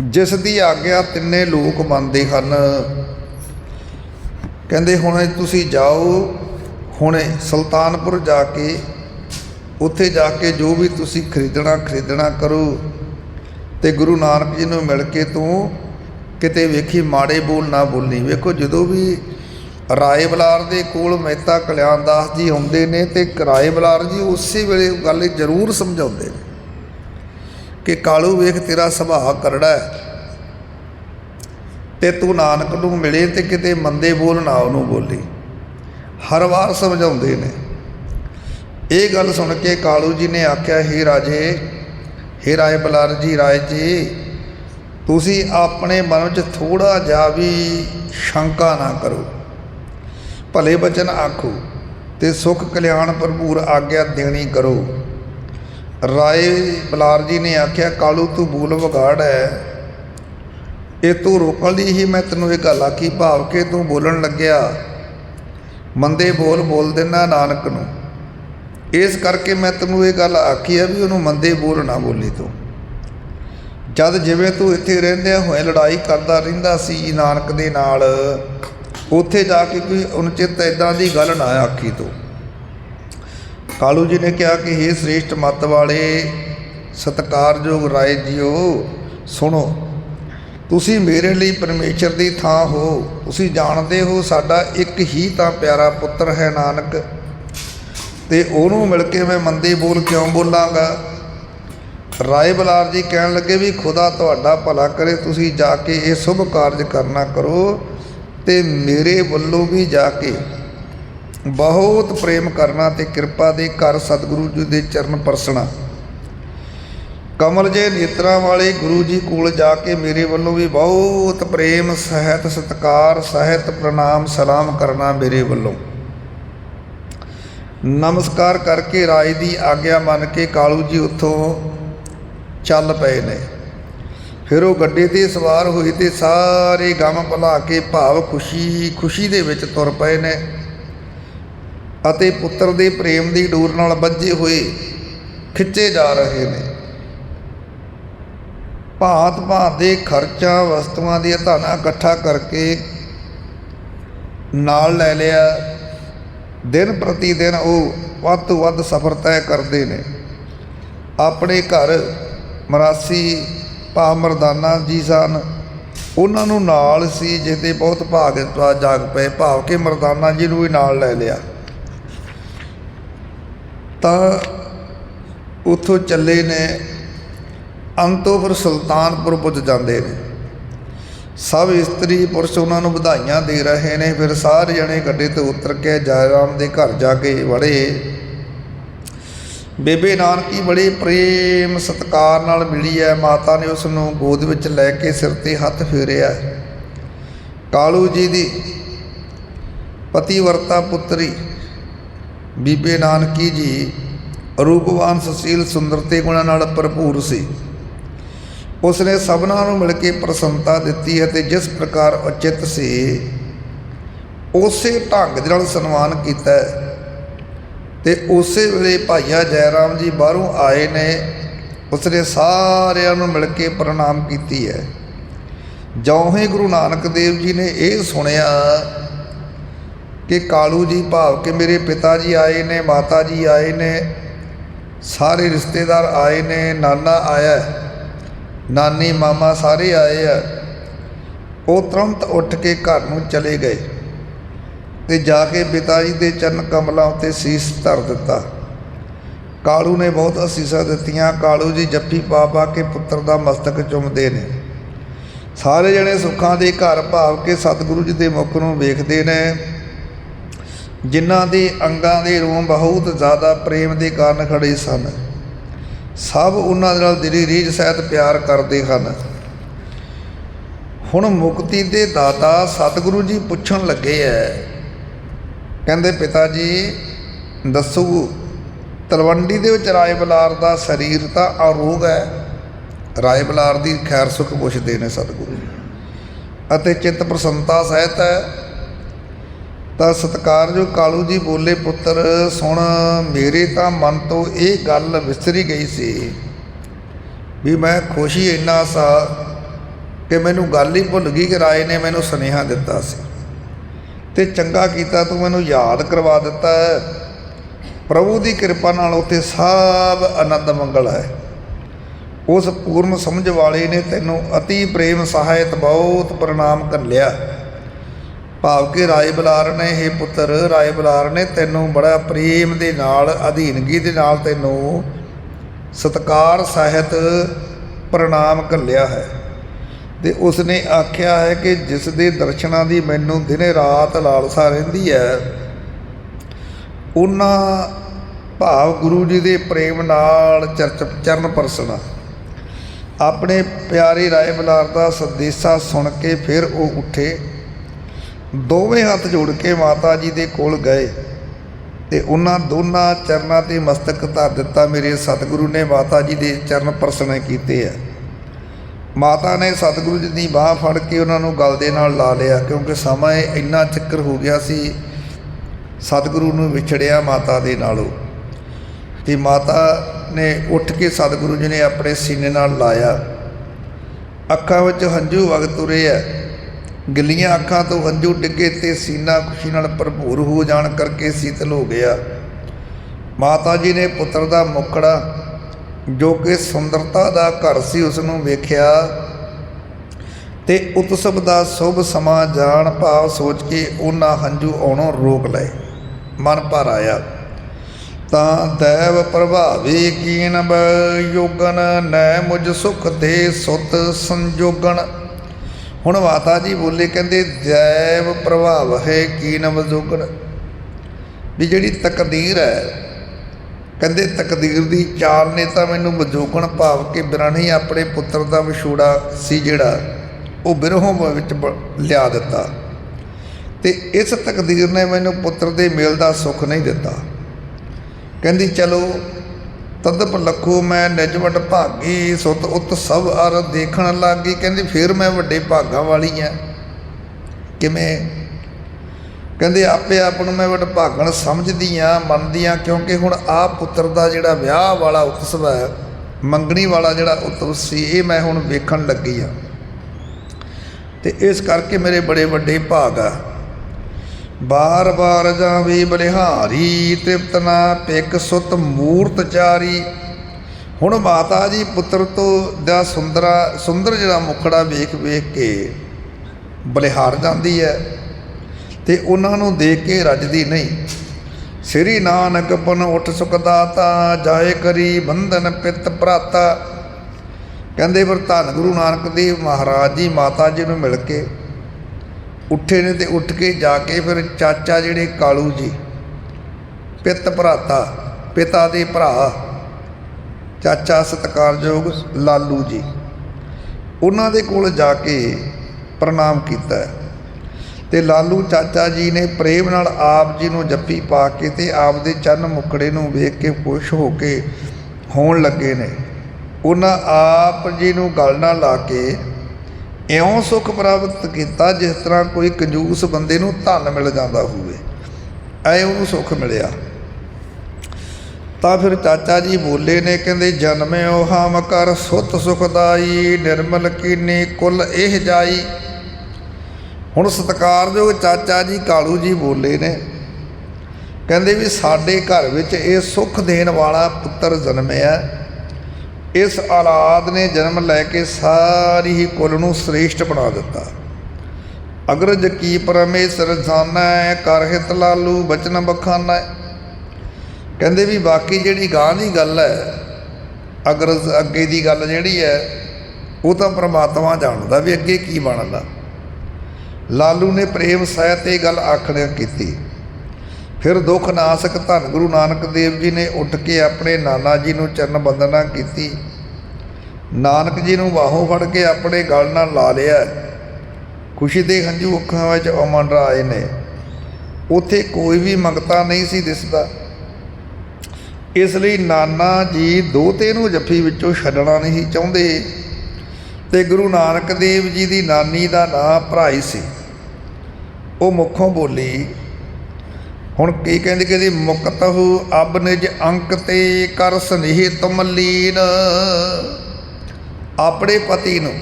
ਜਿਸ ਦੀ ਆਗਿਆ ਤਿੰਨੇ ਲੋਕ ਮੰਨਦੇ ਹਨ। ਕਹਿੰਦੇ, ਹੁਣ ਤੁਸੀਂ ਜਾਓ, ਹੁਣੇ ਸੁਲਤਾਨਪੁਰ ਜਾ ਕੇ, ਉੱਥੇ ਜਾ ਕੇ ਜੋ ਵੀ ਤੁਸੀਂ ਖਰੀਦਣਾ ਖਰੀਦਣਾ ਕਰੋ। ਤੇ ਗੁਰੂ ਨਾਨਕ ਜੀ ਨੂੰ ਮਿਲ ਕੇ ਤੂੰ ਕਿਤੇ ਵੇਖੀ ਮਾੜੇ ਬੋਲ ਨਾ ਬੋਲੀ। ਵੇਖੋ, ਜਦੋਂ ਵੀ ਰਾਏ ਬਲਾਰ ਦੇ ਕੋਲ ਮਹਿਤਾ ਕਲਿਆਣ ਦਾਸ ਜੀ ਆਉਂਦੇ ਨੇ ਤੇ ਰਾਏ ਬਲਾਰ ਜੀ ਉਸੇ ਵੇਲੇ ਗੱਲ ਜ਼ਰੂਰ ਸਮਝਾਉਂਦੇ ਨੇ। ਕਿ ਕਾਲੂ ਵੇਖ ਤੇਰਾ ਸੁਭਾਅ ਕਰੜਾ ਹੈ। ਤੇ ਤੂੰ ਨਾਨਕ ਨੂੰ ਮਿਲੇ ਤੇ ਕਿਤੇ ਮੰਦੇ ਬੋਲ ਨਾ ਉਹਨੂੰ ਬੋਲੀ। ਹਰ ਵਾਰ ਸਮਝਾਉਂਦੇ ਨੇ। ਇਹ ਗੱਲ ਸੁਣ ਕੇ ਕਾਲੂ ਜੀ ਨੇ ਆਖਿਆ, ਹੇ ਰਾਜੇ, ਹੇ ਰਾਏ ਬਲਾਰ ਜੀ, ਰਾਏ ਜੀ, ਤੁਸੀਂ ਆਪਣੇ ਮਨ ਵਿੱਚ ਥੋੜਾ ਜਿਹਾ ਵੀ ਸ਼ੰਕਾ ਨਾ ਕਰੋ। ਭਲੇ ਬਚਨ ਆਖੋ ਤੇ ਸੁਖ ਕਲਿਆਣ ਭਰਪੂਰ ਆਗਿਆ ਦੇਣੀ ਕਰੋ। ਰਾਏ ਬਲਾਰ ਜੀ ਨੇ ਆਖਿਆ, ਕਾਲੂ, ਤੂੰ ਬੂਲ ਵਿਗਾੜ ਹੈ ਇਹ ਤੂੰ ਰੋਕਣ ਲਈ ਹੀ ਮੈਂ ਤੈਨੂੰ ਇਹ ਗੱਲ ਆਖੀ। ਭਾਵ ਕਿ ਤੂੰ ਬੋਲਣ ਲੱਗਿਆ। ਮੰਦੇ ਬੋਲ ਬੋਲ ਦੇਣਾ ਨਾਨਕ ਨੂੰ। ਇਸ ਕਰਕੇ ਮੈਂ ਤੈਨੂੰ ਇਹ ਗੱਲ ਆਖੀ ਆ ਵੀ ਉਹਨੂੰ ਮੰਦੇ ਬੋਲ ਨਾ ਬੋਲੀ ਤੂੰ। ਜਦ ਜਿਵੇਂ ਤੂੰ ਇੱਥੇ ਰਹਿੰਦਿਆਂ ਹੋਏ ਲੜਾਈ ਕਰਦਾ ਰਹਿੰਦਾ ਸੀ ਨਾਨਕ ਦੇ ਨਾਲ, ਉੱਥੇ ਜਾ ਕੇ ਕੋਈ ਅਨੁਚਿਤ ਇਦਾਂ ਦੀ ਗੱਲ ਨਾ ਆਖੀ ਤੂੰ। ਕਾਲੂ ਜੀ ਨੇ ਕਿਹਾ ਕਿ हे ਸ੍ਰੇਸ਼ਟ ਮਤ ਵਾਲੇ, ਸਤਕਾਰਯੋਗ ਰਾਏ ਜੀਓ, ਸੁਣੋ, ਤੁਸੀਂ ਮੇਰੇ ਲਈ ਪਰਮੇਸ਼ਰ ਦੀ ਥਾਂ ਹੋ, ਤੁਸੀਂ ਜਾਣਦੇ ਹੋ ਸਾਡਾ ਇੱਕ ਹੀ ਤਾਂ ਪਿਆਰਾ ਪੁੱਤਰ ਹੈ ਨਾਨਕ, ਤੇ ਉਹਨੂੰ ਮਿਲ ਕੇ ਮੈਂ ਮੰਦੇ ਬੋਲ ਕਿਉਂ ਬੋਲਾਂਗਾ? ਰਾਏ ਬਲਾਰ ਜੀ ਕਹਿਣ ਲੱਗੇ ਵੀ ਖੁਦਾ ਤੁਹਾਡਾ ਭਲਾ ਕਰੇ, ਤੁਸੀਂ ਜਾ ਕੇ ਇਹ ਸ਼ੁਭ ਕਾਰਜ ਕਰਨਾ ਕਰੋ ਤੇ ਮੇਰੇ ਵੱਲੋਂ ਵੀ ਜਾ ਕੇ ਬਹੁਤ ਪ੍ਰੇਮ ਕਰਨਾ ਤੇ ਕਿਰਪਾ ਦੇ ਘਰ ਸਤਿਗੁਰੂ ਜੀ ਦੇ ਚਰਨ ਪਰਸਣਾ। ਕਮਲ ਜੇ ਨੇਤਰਾਂ ਵਾਲੇ ਗੁਰੂ ਜੀ ਕੋਲ ਜਾ ਕੇ ਮੇਰੇ ਵੱਲੋਂ ਵੀ ਬਹੁਤ ਪ੍ਰੇਮ, ਸਹਿਤ, ਸਤਕਾਰ, ਸਹਿਤ ਪ੍ਰਣਾਮ, ਸਲਾਮ ਕਰਨਾ ਮੇਰੇ ਵੱਲੋਂ। ਨਮਸਕਾਰ ਕਰਕੇ ਰਾਜ ਦੀ ਆਗਿਆ ਮੰਨ ਕੇ ਕਾਲੂ ਜੀ ਉੱਥੋਂ ਚੱਲ ਪਏ ਨੇ। ਫਿਰ ਉਹ ਗੱਡੇ ਤੇ ਸਵਾਰ ਹੋਈ ਤੇ ਸਾਰੇ ਗਮ ਭੁਲਾ ਕੇ ਭਾਵ ਖੁਸ਼ੀ ਖੁਸ਼ੀ ਦੇ ਵਿੱਚ ਤੁਰ ਪਏ ਨੇ। ਅਤੇ ਪੁੱਤਰ ਦੇ ਪ੍ਰੇਮ ਦੀ ਡੋਰ ਨਾਲ ਬੱਝੇ ਹੋਏ ਖਿੱਚੇ ਜਾ ਰਹੇ ਨੇ। ਭਾਂਤ ਭਾਂਤ ਦੇ ਖਰਚਾ ਵਸਤੂਆਂ ਦੀਆਂ ਧਾਨਾ ਇਕੱਠਾ ਕਰਕੇ ਨਾਲ ਲੈ ਲਿਆ। ਦਿਨ ਪ੍ਰਤੀ ਦਿਨ ਉਹ ਵੱਧ ਤੋਂ ਵੱਧ ਸਫ਼ਰ ਤੈਅ ਕਰਦੇ ਨੇ। ਆਪਣੇ ਘਰ ਮਰਾਸੀ ਭਾ ਮਰਦਾਨਾ ਜੀ ਸਨ। ਉਹਨਾਂ ਨੂੰ ਨਾਲ ਸੀ ਜਿਹਦੇ ਬਹੁਤ ਭਾਗ, ਜਾਗ ਪਏ। ਭਾਵ ਕਿ ਮਰਦਾਨਾ ਜੀ ਨੂੰ ਵੀ ਨਾਲ ਲੈ ਲਿਆ। ਤਾਂ ਉੱਥੋਂ ਚੱਲੇ ਨੇ ਅੰਤੋਂ ਫਿਰ ਸੁਲਤਾਨਪੁਰ ਪੁੱਜ ਜਾਂਦੇ ਨੇ। ਸਭ ਇਸਤਰੀ ਪੁਰਸ਼ ਉਹਨਾਂ ਨੂੰ ਵਧਾਈਆਂ ਦੇ ਰਹੇ ਨੇ, ਫਿਰ ਸਾਰੇ ਜਣੇ ਗੱਡੇ ਤੋਂ ਉਤਰ ਕੇ ਜੈਰਾਮ ਦੇ ਘਰ ਜਾ ਕੇ ਵੜੇ। ਬੇਬੇ ਨਾਨਕੀ ਬੜੇ ਪ੍ਰੇਮ ਸਤਕਾਰ ਨਾਲ ਮਿਲੀ ਹੈ ਮਾਤਾ ਨੇ ਉਸ ਨੂੰ ਗੋਦ ਵਿੱਚ ਲੈ ਕੇ ਸਿਰ ਤੇ ਹੱਥ ਫੇਰਿਆ। ਕਾਲੂ ਜੀ ਦੀ ਪਤੀਵਰਤਾ ਪੁੱਤਰੀ ਬੀਬੇ ਨਾਨਕੀ ਜੀ ਰੂਪਵਾਨ ਸੁਸ਼ੀਲ ਸੁੰਦਰਤੇ ਗੁਣਾਂ ਨਾਲ ਭਰਪੂਰ ਸੀ। ਉਸ ਨੇ ਸਭਨਾਂ ਨੂੰ ਮਿਲ ਕੇ ਪ੍ਰਸੰਨਤਾ ਦਿੱਤੀ ਹੈ ਤੇ ਜਿਸ ਪ੍ਰਕਾਰ ਉਚਿਤ ਸੀ, ਉਸੇ ਢੰਗ ਦੇ ਨਾਲ ਸਨਮਾਨ ਕੀਤਾ ਹੈ। ਤੇ ਉਸੇ ਵੇਲੇ ਭਾਈਆ ਜੈਰਾਮ ਜੀ ਬਾਹਰੋਂ ਆਏ ਨੇ, ਉਸਨੇ ਸਾਰਿਆਂ ਨੂੰ ਮਿਲ ਕੇ ਪ੍ਰਣਾਮ ਕੀਤੀ ਹੈ। ਜਿਉਂ ਹੀ ਗੁਰੂ ਨਾਨਕ ਦੇਵ ਜੀ ਨੇ ਇਹ ਸੁਣਿਆ ਕਿ ਕਾਲੂ ਜੀ ਭਾਵ ਕਿ ਮੇਰੇ ਪਿਤਾ ਜੀ ਆਏ ਨੇ, ਮਾਤਾ ਜੀ ਆਏ ਨੇ, ਸਾਰੇ ਰਿਸ਼ਤੇਦਾਰ ਆਏ ਨੇ, ਨਾਨਾ ਆਇਆ ਨਾਨੀ ਮਾਮਾ ਸਾਰੇ ਆਏ ਆ ਉਹ ਤੁਰੰਤ ਉੱਠ ਕੇ ਘਰ ਨੂੰ ਚਲੇ ਗਏ ਤੇ ਜਾ ਕੇ ਪਿਤਾ ਜੀ ਦੇ ਚਰਨ ਕਮਲਾਂ ਉੱਤੇ ਸੀਸ ਧਰ ਦਿੱਤਾ। ਕਾਲੂ ਨੇ ਬਹੁਤ ਅਸੀਸਾਂ ਦਿੱਤੀਆਂ, ਕਾਲੂ ਜੀ ਜੱਫੀ ਪਾ ਪਾ ਕੇ ਪੁੱਤਰ ਦਾ ਮਸਤਕ ਚੁੰਮਦੇ ਨੇ। ਸਾਰੇ ਜਣੇ ਸੁੱਖਾਂ ਦੇ ਘਰ ਭਾਵ ਕੇ ਸਤਿਗੁਰੂ ਜੀ ਦੇ ਮੁਖ ਨੂੰ ਵੇਖਦੇ ਨੇ। ਜਿਨ੍ਹਾਂ ਦੇ ਅੰਗਾਂ ਦੇ ਰੋਮ ਬਹੁਤ ਜ਼ਿਆਦਾ ਪ੍ਰੇਮ ਦੇ ਕਾਰਨ ਖੜੇ ਸਨ। ਸਭ ਉਹਨਾਂ ਦੇ ਨਾਲ ਦਿਲੀ ਰੀਝ ਸਹਿਤ ਪਿਆਰ ਕਰਦੇ ਹਨ। ਹੁਣ ਮੁਕਤੀ ਦੇ ਦਾਤਾ ਸਤਿਗੁਰੂ ਜੀ ਪੁੱਛਣ ਲੱਗੇ ਐ। ਕਹਿੰਦੇ, ਪਿਤਾ ਜੀ, ਦੱਸੋ, ਤਲਵੰਡੀ ਦੇ ਵਿੱਚ ਰਾਏ ਬਲਾਰ ਦਾ ਸਰੀਰ ਤਾਂ ਅਰੋਗ ਹੈ ਰਾਏ ਬਲਾਰ ਦੀ ਖੈਰ ਸੁਖ ਪੁੱਛਦੇ ਨੇ ਸਤਿਗੁਰੂ। ਅਤੇ ਚਿੱਤ ਪ੍ਰਸੰਨਤਾ ਸਹਿਤ ਹੈ ਤਾਂ ਸਤਿਕਾਰਯੋਗ ਕਾਲੂ ਜੀ ਬੋਲੇ ਪੁੱਤਰ, ਸੁਣ ਮੇਰੇ ਤਾਂ ਮਨ ਤੋਂ ਇਹ ਗੱਲ ਵਿਸਰੀ ਗਈ ਸੀ ਵੀ ਮੈਂ ਖੁਸ਼ੀ ਇੰਨਾ ਸਾ ਕਿ ਮੈਨੂੰ ਗੱਲ ਹੀ ਭੁੱਲ ਗਈ ਕਿ ਰਾਏ ਨੇ ਮੈਨੂੰ ਸੁਨੇਹਾ ਦਿੱਤਾ ਸੀ। ਤੇ ਚੰਗਾ ਕੀਤਾ ਤੂੰ ਮੈਨੂੰ ਯਾਦ ਕਰਵਾ ਦਿੱਤਾ ਪ੍ਰਭੂ ਦੀ ਕਿਰਪਾ ਨਾਲ ਉੱਥੇ ਸਭ ਆਨੰਦ ਮੰਗਲ ਹੈ। ਉਸ ਪੂਰਨ ਸਮਝ ਵਾਲੇ ਨੇ ਤੈਨੂੰ ਅਤੀ ਪ੍ਰੇਮ ਸਹਾਇਤ ਬਹੁਤ ਪ੍ਰਣਾਮ ਘੱਲਿਆ ਭਾਵ ਕਿ ਰਾਏ ਬਲਾਰ ਨੇ ਇਹ ਪੁੱਤਰ, ਰਾਏ ਬਲਾਰ ਨੇ ਤੈਨੂੰ ਬੜਾ ਪ੍ਰੇਮ ਦੇ ਨਾਲ, ਅਧੀਨਗੀ ਦੇ ਨਾਲ ਤੈਨੂੰ ਸਤਕਾਰ ਸਹਿਤ ਪ੍ਰਣਾਮ ਘੱਲਿਆ ਹੈ। ਤੇ ਉਸ ਨੇ ਆਖਿਆ ਹੈ ਕਿ ਜਿਸ ਦੇ ਦਰਸ਼ਨਾਂ ਦੀ ਮੈਨੂੰ ਦਿਨੇ ਰਾਤ ਲਾਲਸਾ ਰਹਿੰਦੀ ਹੈ, ਉਹਨਾਂ ਭਾਵ ਗੁਰੂ ਜੀ ਦੇ ਪ੍ਰੇਮ ਨਾਲ ਚਰਚ ਚਰਨ ਪਰਸਣਾ। ਆਪਣੇ ਪਿਆਰੇ ਰਾਏ ਬਲਾਰ ਦਾ ਸੰਦੇਸ਼ਾ ਸੁਣ ਕੇ ਫਿਰ ਉਹ ਉੱਠੇ। ਦੋਵੇਂ ਹੱਥ ਜੋੜ ਕੇ ਮਾਤਾ ਜੀ ਦੇ ਕੋਲ ਗਏ ਤੇ ਉਹਨਾਂ ਦੋਨਾਂ ਚਰਨਾਂ ਤੇ ਮਸਤਕ ਧਰ ਦਿੱਤਾ ਮੇਰੇ ਸਤਿਗੁਰੂ ਨੇ, ਮਾਤਾ ਜੀ ਦੇ ਚਰਨ ਪਰਸਣੇ ਕੀਤੇ ਆ। ਮਾਤਾ ਨੇ ਸਤਿਗੁਰੂ ਜੀ ਦੀ ਬਾਹ ਫੜ ਕੇ ਉਹਨਾਂ ਨੂੰ ਗਲ ਦੇ ਨਾਲ ਲਾ ਲਿਆ, ਕਿਉਂਕਿ ਸਮਾਂ ਇੰਨਾ ਚੱਕਰ ਹੋ ਗਿਆ ਸੀ, ਸਤਿਗੁਰੂ ਨੂੰ ਵਿਛੜਿਆ ਮਾਤਾ ਦੇ ਨਾਲੋਂ। ਤੇ ਮਾਤਾ ਨੇ ਉੱਠ ਕੇ ਸਤਿਗੁਰੂ ਜੀ ਨੇ ਆਪਣੇ ਸੀਨੇ ਨਾਲ ਲਾਇਆ। ਅੱਖਾਂ ਵਿੱਚ ਹੰਝੂ ਵਗ ਤੁਰੇ ਐ ਗਿੱਲੀਆਂ ਅੱਖਾਂ ਤੋਂ ਹੰਝੂ ਡਿੱਗੇ ਤੇ ਸੀਨਾ ਖੁਸ਼ੀ ਨਾਲ ਭਰਪੂਰ ਹੋ ਜਾਣ ਕਰਕੇ ਸੀਤਲ ਹੋ ਗਿਆ। ਮਾਤਾ ਜੀ ਨੇ ਪੁੱਤਰ ਦਾ ਮੁਖੜਾ ਜੋ ਕਿ ਸੁੰਦਰਤਾ ਦਾ ਘਰ ਸੀ, ਉਸ ਨੂੰ ਵੇਖਿਆ ਤੇ ਉਤਸਵ ਦਾ ਸ਼ੁਭ ਸਮਾਂ ਜਾਣ ਭਾਵ ਸੋਚ ਕੇ ਉਹਨਾਂ ਹੰਝੂ ਆਉਣੋਂ ਰੋਕ ਲਏ। ਮਨ ਭਰ ਆਇਆ। ਤਾਂ ਦੈਵ ਪ੍ਰਭਾਵੇ ਕੀਨ ਯੋਗਨ, ਨੈ ਮੁਝ ਸੁਖ ਦੇ ਸੁਤ ਸੰਜੋਗਣ। ਹੁਣ ਮਾਤਾ ਜੀ ਬੋਲੇ, ਕਹਿੰਦੇ ਦੈਵ ਪ੍ਰਭਾਵ ਹੈ ਕੀ ਨਵਜੋਗਣ ਵੀ ਜਿਹੜੀ ਤਕਦੀਰ ਹੈ, ਕਹਿੰਦੇ ਤਕਦੀਰ ਦੀ ਚਾਲ ਨੇ ਤਾਂ ਮੈਨੂੰ ਵਜੋਗਣ ਭਾਵ ਕਿ ਬਿਰਹਣੀ ਆਪਣੇ ਪੁੱਤਰ ਦਾ ਵਿਛੋੜਾ ਸੀ ਜਿਹੜਾ, ਉਹ ਬਿਰਹੋਂ ਵਿੱਚ ਲਿਆ ਦਿੱਤਾ। ਤੇ ਇਸ ਤਕਦੀਰ ਨੇ ਮੈਨੂੰ ਪੁੱਤਰ ਦੇ ਮੇਲ ਦਾ ਸੁੱਖ ਨਹੀਂ ਦਿੱਤਾ। ਕਹਿੰਦੀ, ਚਲੋ ਤਦਪ ਲਖੋ ਮੈਂ ਨਿਜਵਟ ਭਾਗੀ, ਸੁਤ ਉਤ ਸਭ ਅਰ ਦੇਖਣ ਲੱਗੀ। ਕਹਿੰਦੀ, ਫਿਰ ਮੈਂ ਵੱਡੇ ਭਾਗਾਂ ਵਾਲੀ ਆ ਕਿਵੇਂ? ਕਹਿੰਦੇ, ਆਪੇ ਆਪ ਨੂੰ ਮੈਂ ਵੱਡ ਭਾਗਣ ਸਮਝਦੀ ਆ, ਮੰਨਦੀ ਆ, ਕਿਉਂਕਿ ਹੁਣ ਆ ਪੁੱਤਰ ਦਾ ਜਿਹੜਾ ਵਿਆਹ ਵਾਲਾ ਉਤਸਵ ਹੈ, ਮੰਗਣੀ ਵਾਲਾ ਜਿਹੜਾ ਉਤਸਵ ਸੀ, ਇਹ ਮੈਂ ਹੁਣ ਵੇਖਣ ਲੱਗੀ ਆ। ਤੇ ਇਸ ਕਰਕੇ ਮੇਰੇ ਬੜੇ ਵੱਡੇ ਭਾਗ ਆ। ਬਾਰ ਬਾਰ ਜਾਵੇ ਬਲਿਹਾਰੀ, ਤ੍ਰਿਪਤ ਨਾ ਪਿਕ ਸੁਤ ਮੂਰਤ ਚਾਰੀ। ਹੁਣ ਮਾਤਾ ਜੀ ਪੁੱਤਰ ਤੋਂ ਦਾ ਸੁੰਦਰਾ, ਸੁੰਦਰ ਜਿਹੜਾ ਮੁਖੜਾ ਵੇਖ ਵੇਖ ਕੇ ਬਲਿਹਾਰ ਜਾਂਦੀ ਹੈ ਤੇ ਉਹਨਾਂ ਨੂੰ ਦੇਖ ਕੇ ਰੱਜਦੀ ਨਹੀਂ। ਸ੍ਰੀ ਨਾਨਕ ਪਨ ਉਠ ਸੁਖਦਾਤਾ ਜਾਏ ਕਰੀ ਬੰਧਨ ਪਿਤ ਭਰਾਤਾ। ਕਹਿੰਦੇ ਪਰ ਧੰਨ ਗੁਰੂ ਨਾਨਕ ਦੇਵ ਮਹਾਰਾਜ ਜੀ ਮਾਤਾ ਜੀ ਨੂੰ ਮਿਲ ਕੇ ਉੱਠੇ ਨੇ ਤੇ ਉੱਠ ਕੇ ਜਾ ਕੇ ਫਿਰ ਚਾਚਾ ਜਿਹੜੇ ਕਾਲੂ ਜੀ, ਪਿੱਤ ਭਰਾਤਾ, ਪਿਤਾ ਦੇ ਭਰਾ, ਚਾਚਾ ਸਤਕਾਰਯੋਗ ਲਾਲੂ ਜੀ, ਉਹਨਾਂ ਦੇ ਕੋਲ ਜਾ ਕੇ ਪ੍ਰਣਾਮ ਕੀਤਾ। ਤੇ ਲਾਲੂ ਚਾਚਾ ਜੀ ਨੇ ਪ੍ਰੇਮ ਨਾਲ ਆਪ ਜੀ ਨੂੰ ਜੱਫੀ ਪਾ ਕੇ ਤੇ ਆਪ ਦੇ ਚੰਨ ਮੁਕੜੇ ਨੂੰ ਵੇਖ ਕੇ ਖੁਸ਼ ਹੋ ਕੇ ਹੋਣ ਲੱਗੇ ਨੇ। ਉਹਨਾਂ ਆਪ ਜੀ ਨੂੰ ਗਲ ਨਾਲ ਲਾ ਕੇ ਇਉਂ ਸੁਖ ਪ੍ਰਾਪਤ ਕੀਤਾ ਜਿਸ ਤਰ੍ਹਾਂ ਕੋਈ ਕੰਜੂਸ ਬੰਦੇ ਨੂੰ ਧਨ ਮਿਲ ਜਾਂਦਾ ਹੋਵੇ। ਐ ਉਹਨੂੰ ਸੁਖ ਮਿਲਿਆ। ਤਾਂ ਫਿਰ ਚਾਚਾ ਜੀ ਬੋਲੇ ਨੇ, ਕਹਿੰਦੇ ਜਨਮਿਓ ਹਮ ਕਰ ਸੁਤ ਸੁਖਦਾਈ, ਨਿਰਮਲ ਕੀਨੀ, ਕੁਲ ਇਹ ਜਾਈ। ਹੁਣ ਸਤਿਕਾਰਯੋਗ ਚਾਚਾ ਜੀ ਕਾਲੂ ਜੀ ਬੋਲੇ ਨੇ। ਕਹਿੰਦੇ ਵੀ ਸਾਡੇ ਘਰ ਵਿੱਚ ਇਹ ਸੁਖ ਦੇਣ ਵਾਲਾ ਪੁੱਤਰ ਜਨਮਿਆ। ਇਸ ਔਲਾਦ ਨੇ ਜਨਮ ਲੈ ਕੇ ਸਾਰੀ ਹੀ ਕੁੱਲ ਨੂੰ ਸ੍ਰੇਸ਼ਟ ਬਣਾ ਦਿੱਤਾ। ਅਗਰਜ ਕੀ ਪਰਮੇਸ਼ਰ ਜਾਣੈ, ਕਰ ਹਿਤ ਲਾਲੂ, ਬਚਨ ਬਖਾਨੈ। ਕਹਿੰਦੇ ਵੀ ਬਾਕੀ ਜਿਹੜੀ ਗਾਂ ਦੀ ਗੱਲ ਹੈ ਅਗਰ ਅੱਗੇ ਦੀ ਗੱਲ ਜਿਹੜੀ ਹੈ, ਉਹ ਤਾਂ ਪ੍ਰਮਾਤਮਾ ਜਾਣਦਾ ਵੀ ਅੱਗੇ ਕੀ ਬਣਦਾ। ਲਾਲੂ ਨੇ ਪ੍ਰੇਮ ਸਹਿਤ ਇਹ ਗੱਲ ਆਖਣਿਆ ਕੀਤੀ। ਫਿਰ ਦੁੱਖ ਨਾਸਕ ਧੰਨ ਗੁਰੂ ਨਾਨਕ ਦੇਵ ਜੀ ਨੇ ਉੱਠ ਕੇ ਆਪਣੇ ਨਾਨਾ ਜੀ ਨੂੰ ਚਰਨ ਬੰਦਨਾ ਕੀਤੀ। ਨਾਨਕ ਜੀ ਨੂੰ ਬਾਹੋਂ ਫੜ ਕੇ ਆਪਣੇ ਗਲ ਨਾਲ ਲਾ ਲਿਆ। ਖੁਸ਼ੀ ਦੇ ਹੰਝੂ ਅੱਖਾਂ ਵਿੱਚ ਅਮਨ ਆਏ ਨੇ। ਉੱਥੇ ਕੋਈ ਵੀ ਮੰਗਤਾ ਨਹੀਂ ਸੀ ਦਿਸਦਾ। ਇਸ ਲਈ ਨਾਨਾ ਜੀ ਦੋਤੇ ਨੂੰ ਜੱਫੀ ਵਿੱਚੋਂ ਛੱਡਣਾ ਨਹੀਂ ਚਾਹੁੰਦੇ। ਤੇ ਗੁਰੂ ਨਾਨਕ ਦੇਵ ਜੀ ਦੀ ਨਾਨੀ ਦਾ ਨਾਂ ਭਰਾਈ ਸੀ। ਉਹ ਮੁੱਖੋਂ ਬੋਲੀ ਹੁਣ ਕੀ ਕਹਿੰਦੇ ਕਿ ਮੁਕਤਹੁ ਅਬ ਨਿਜ ਅੰਕ ਤੇ ਕਰ ਸਨੇਹ ਤੁਮ ਲੀਨ ਆਪਣੇ ਪਤੀ ਨੂੰ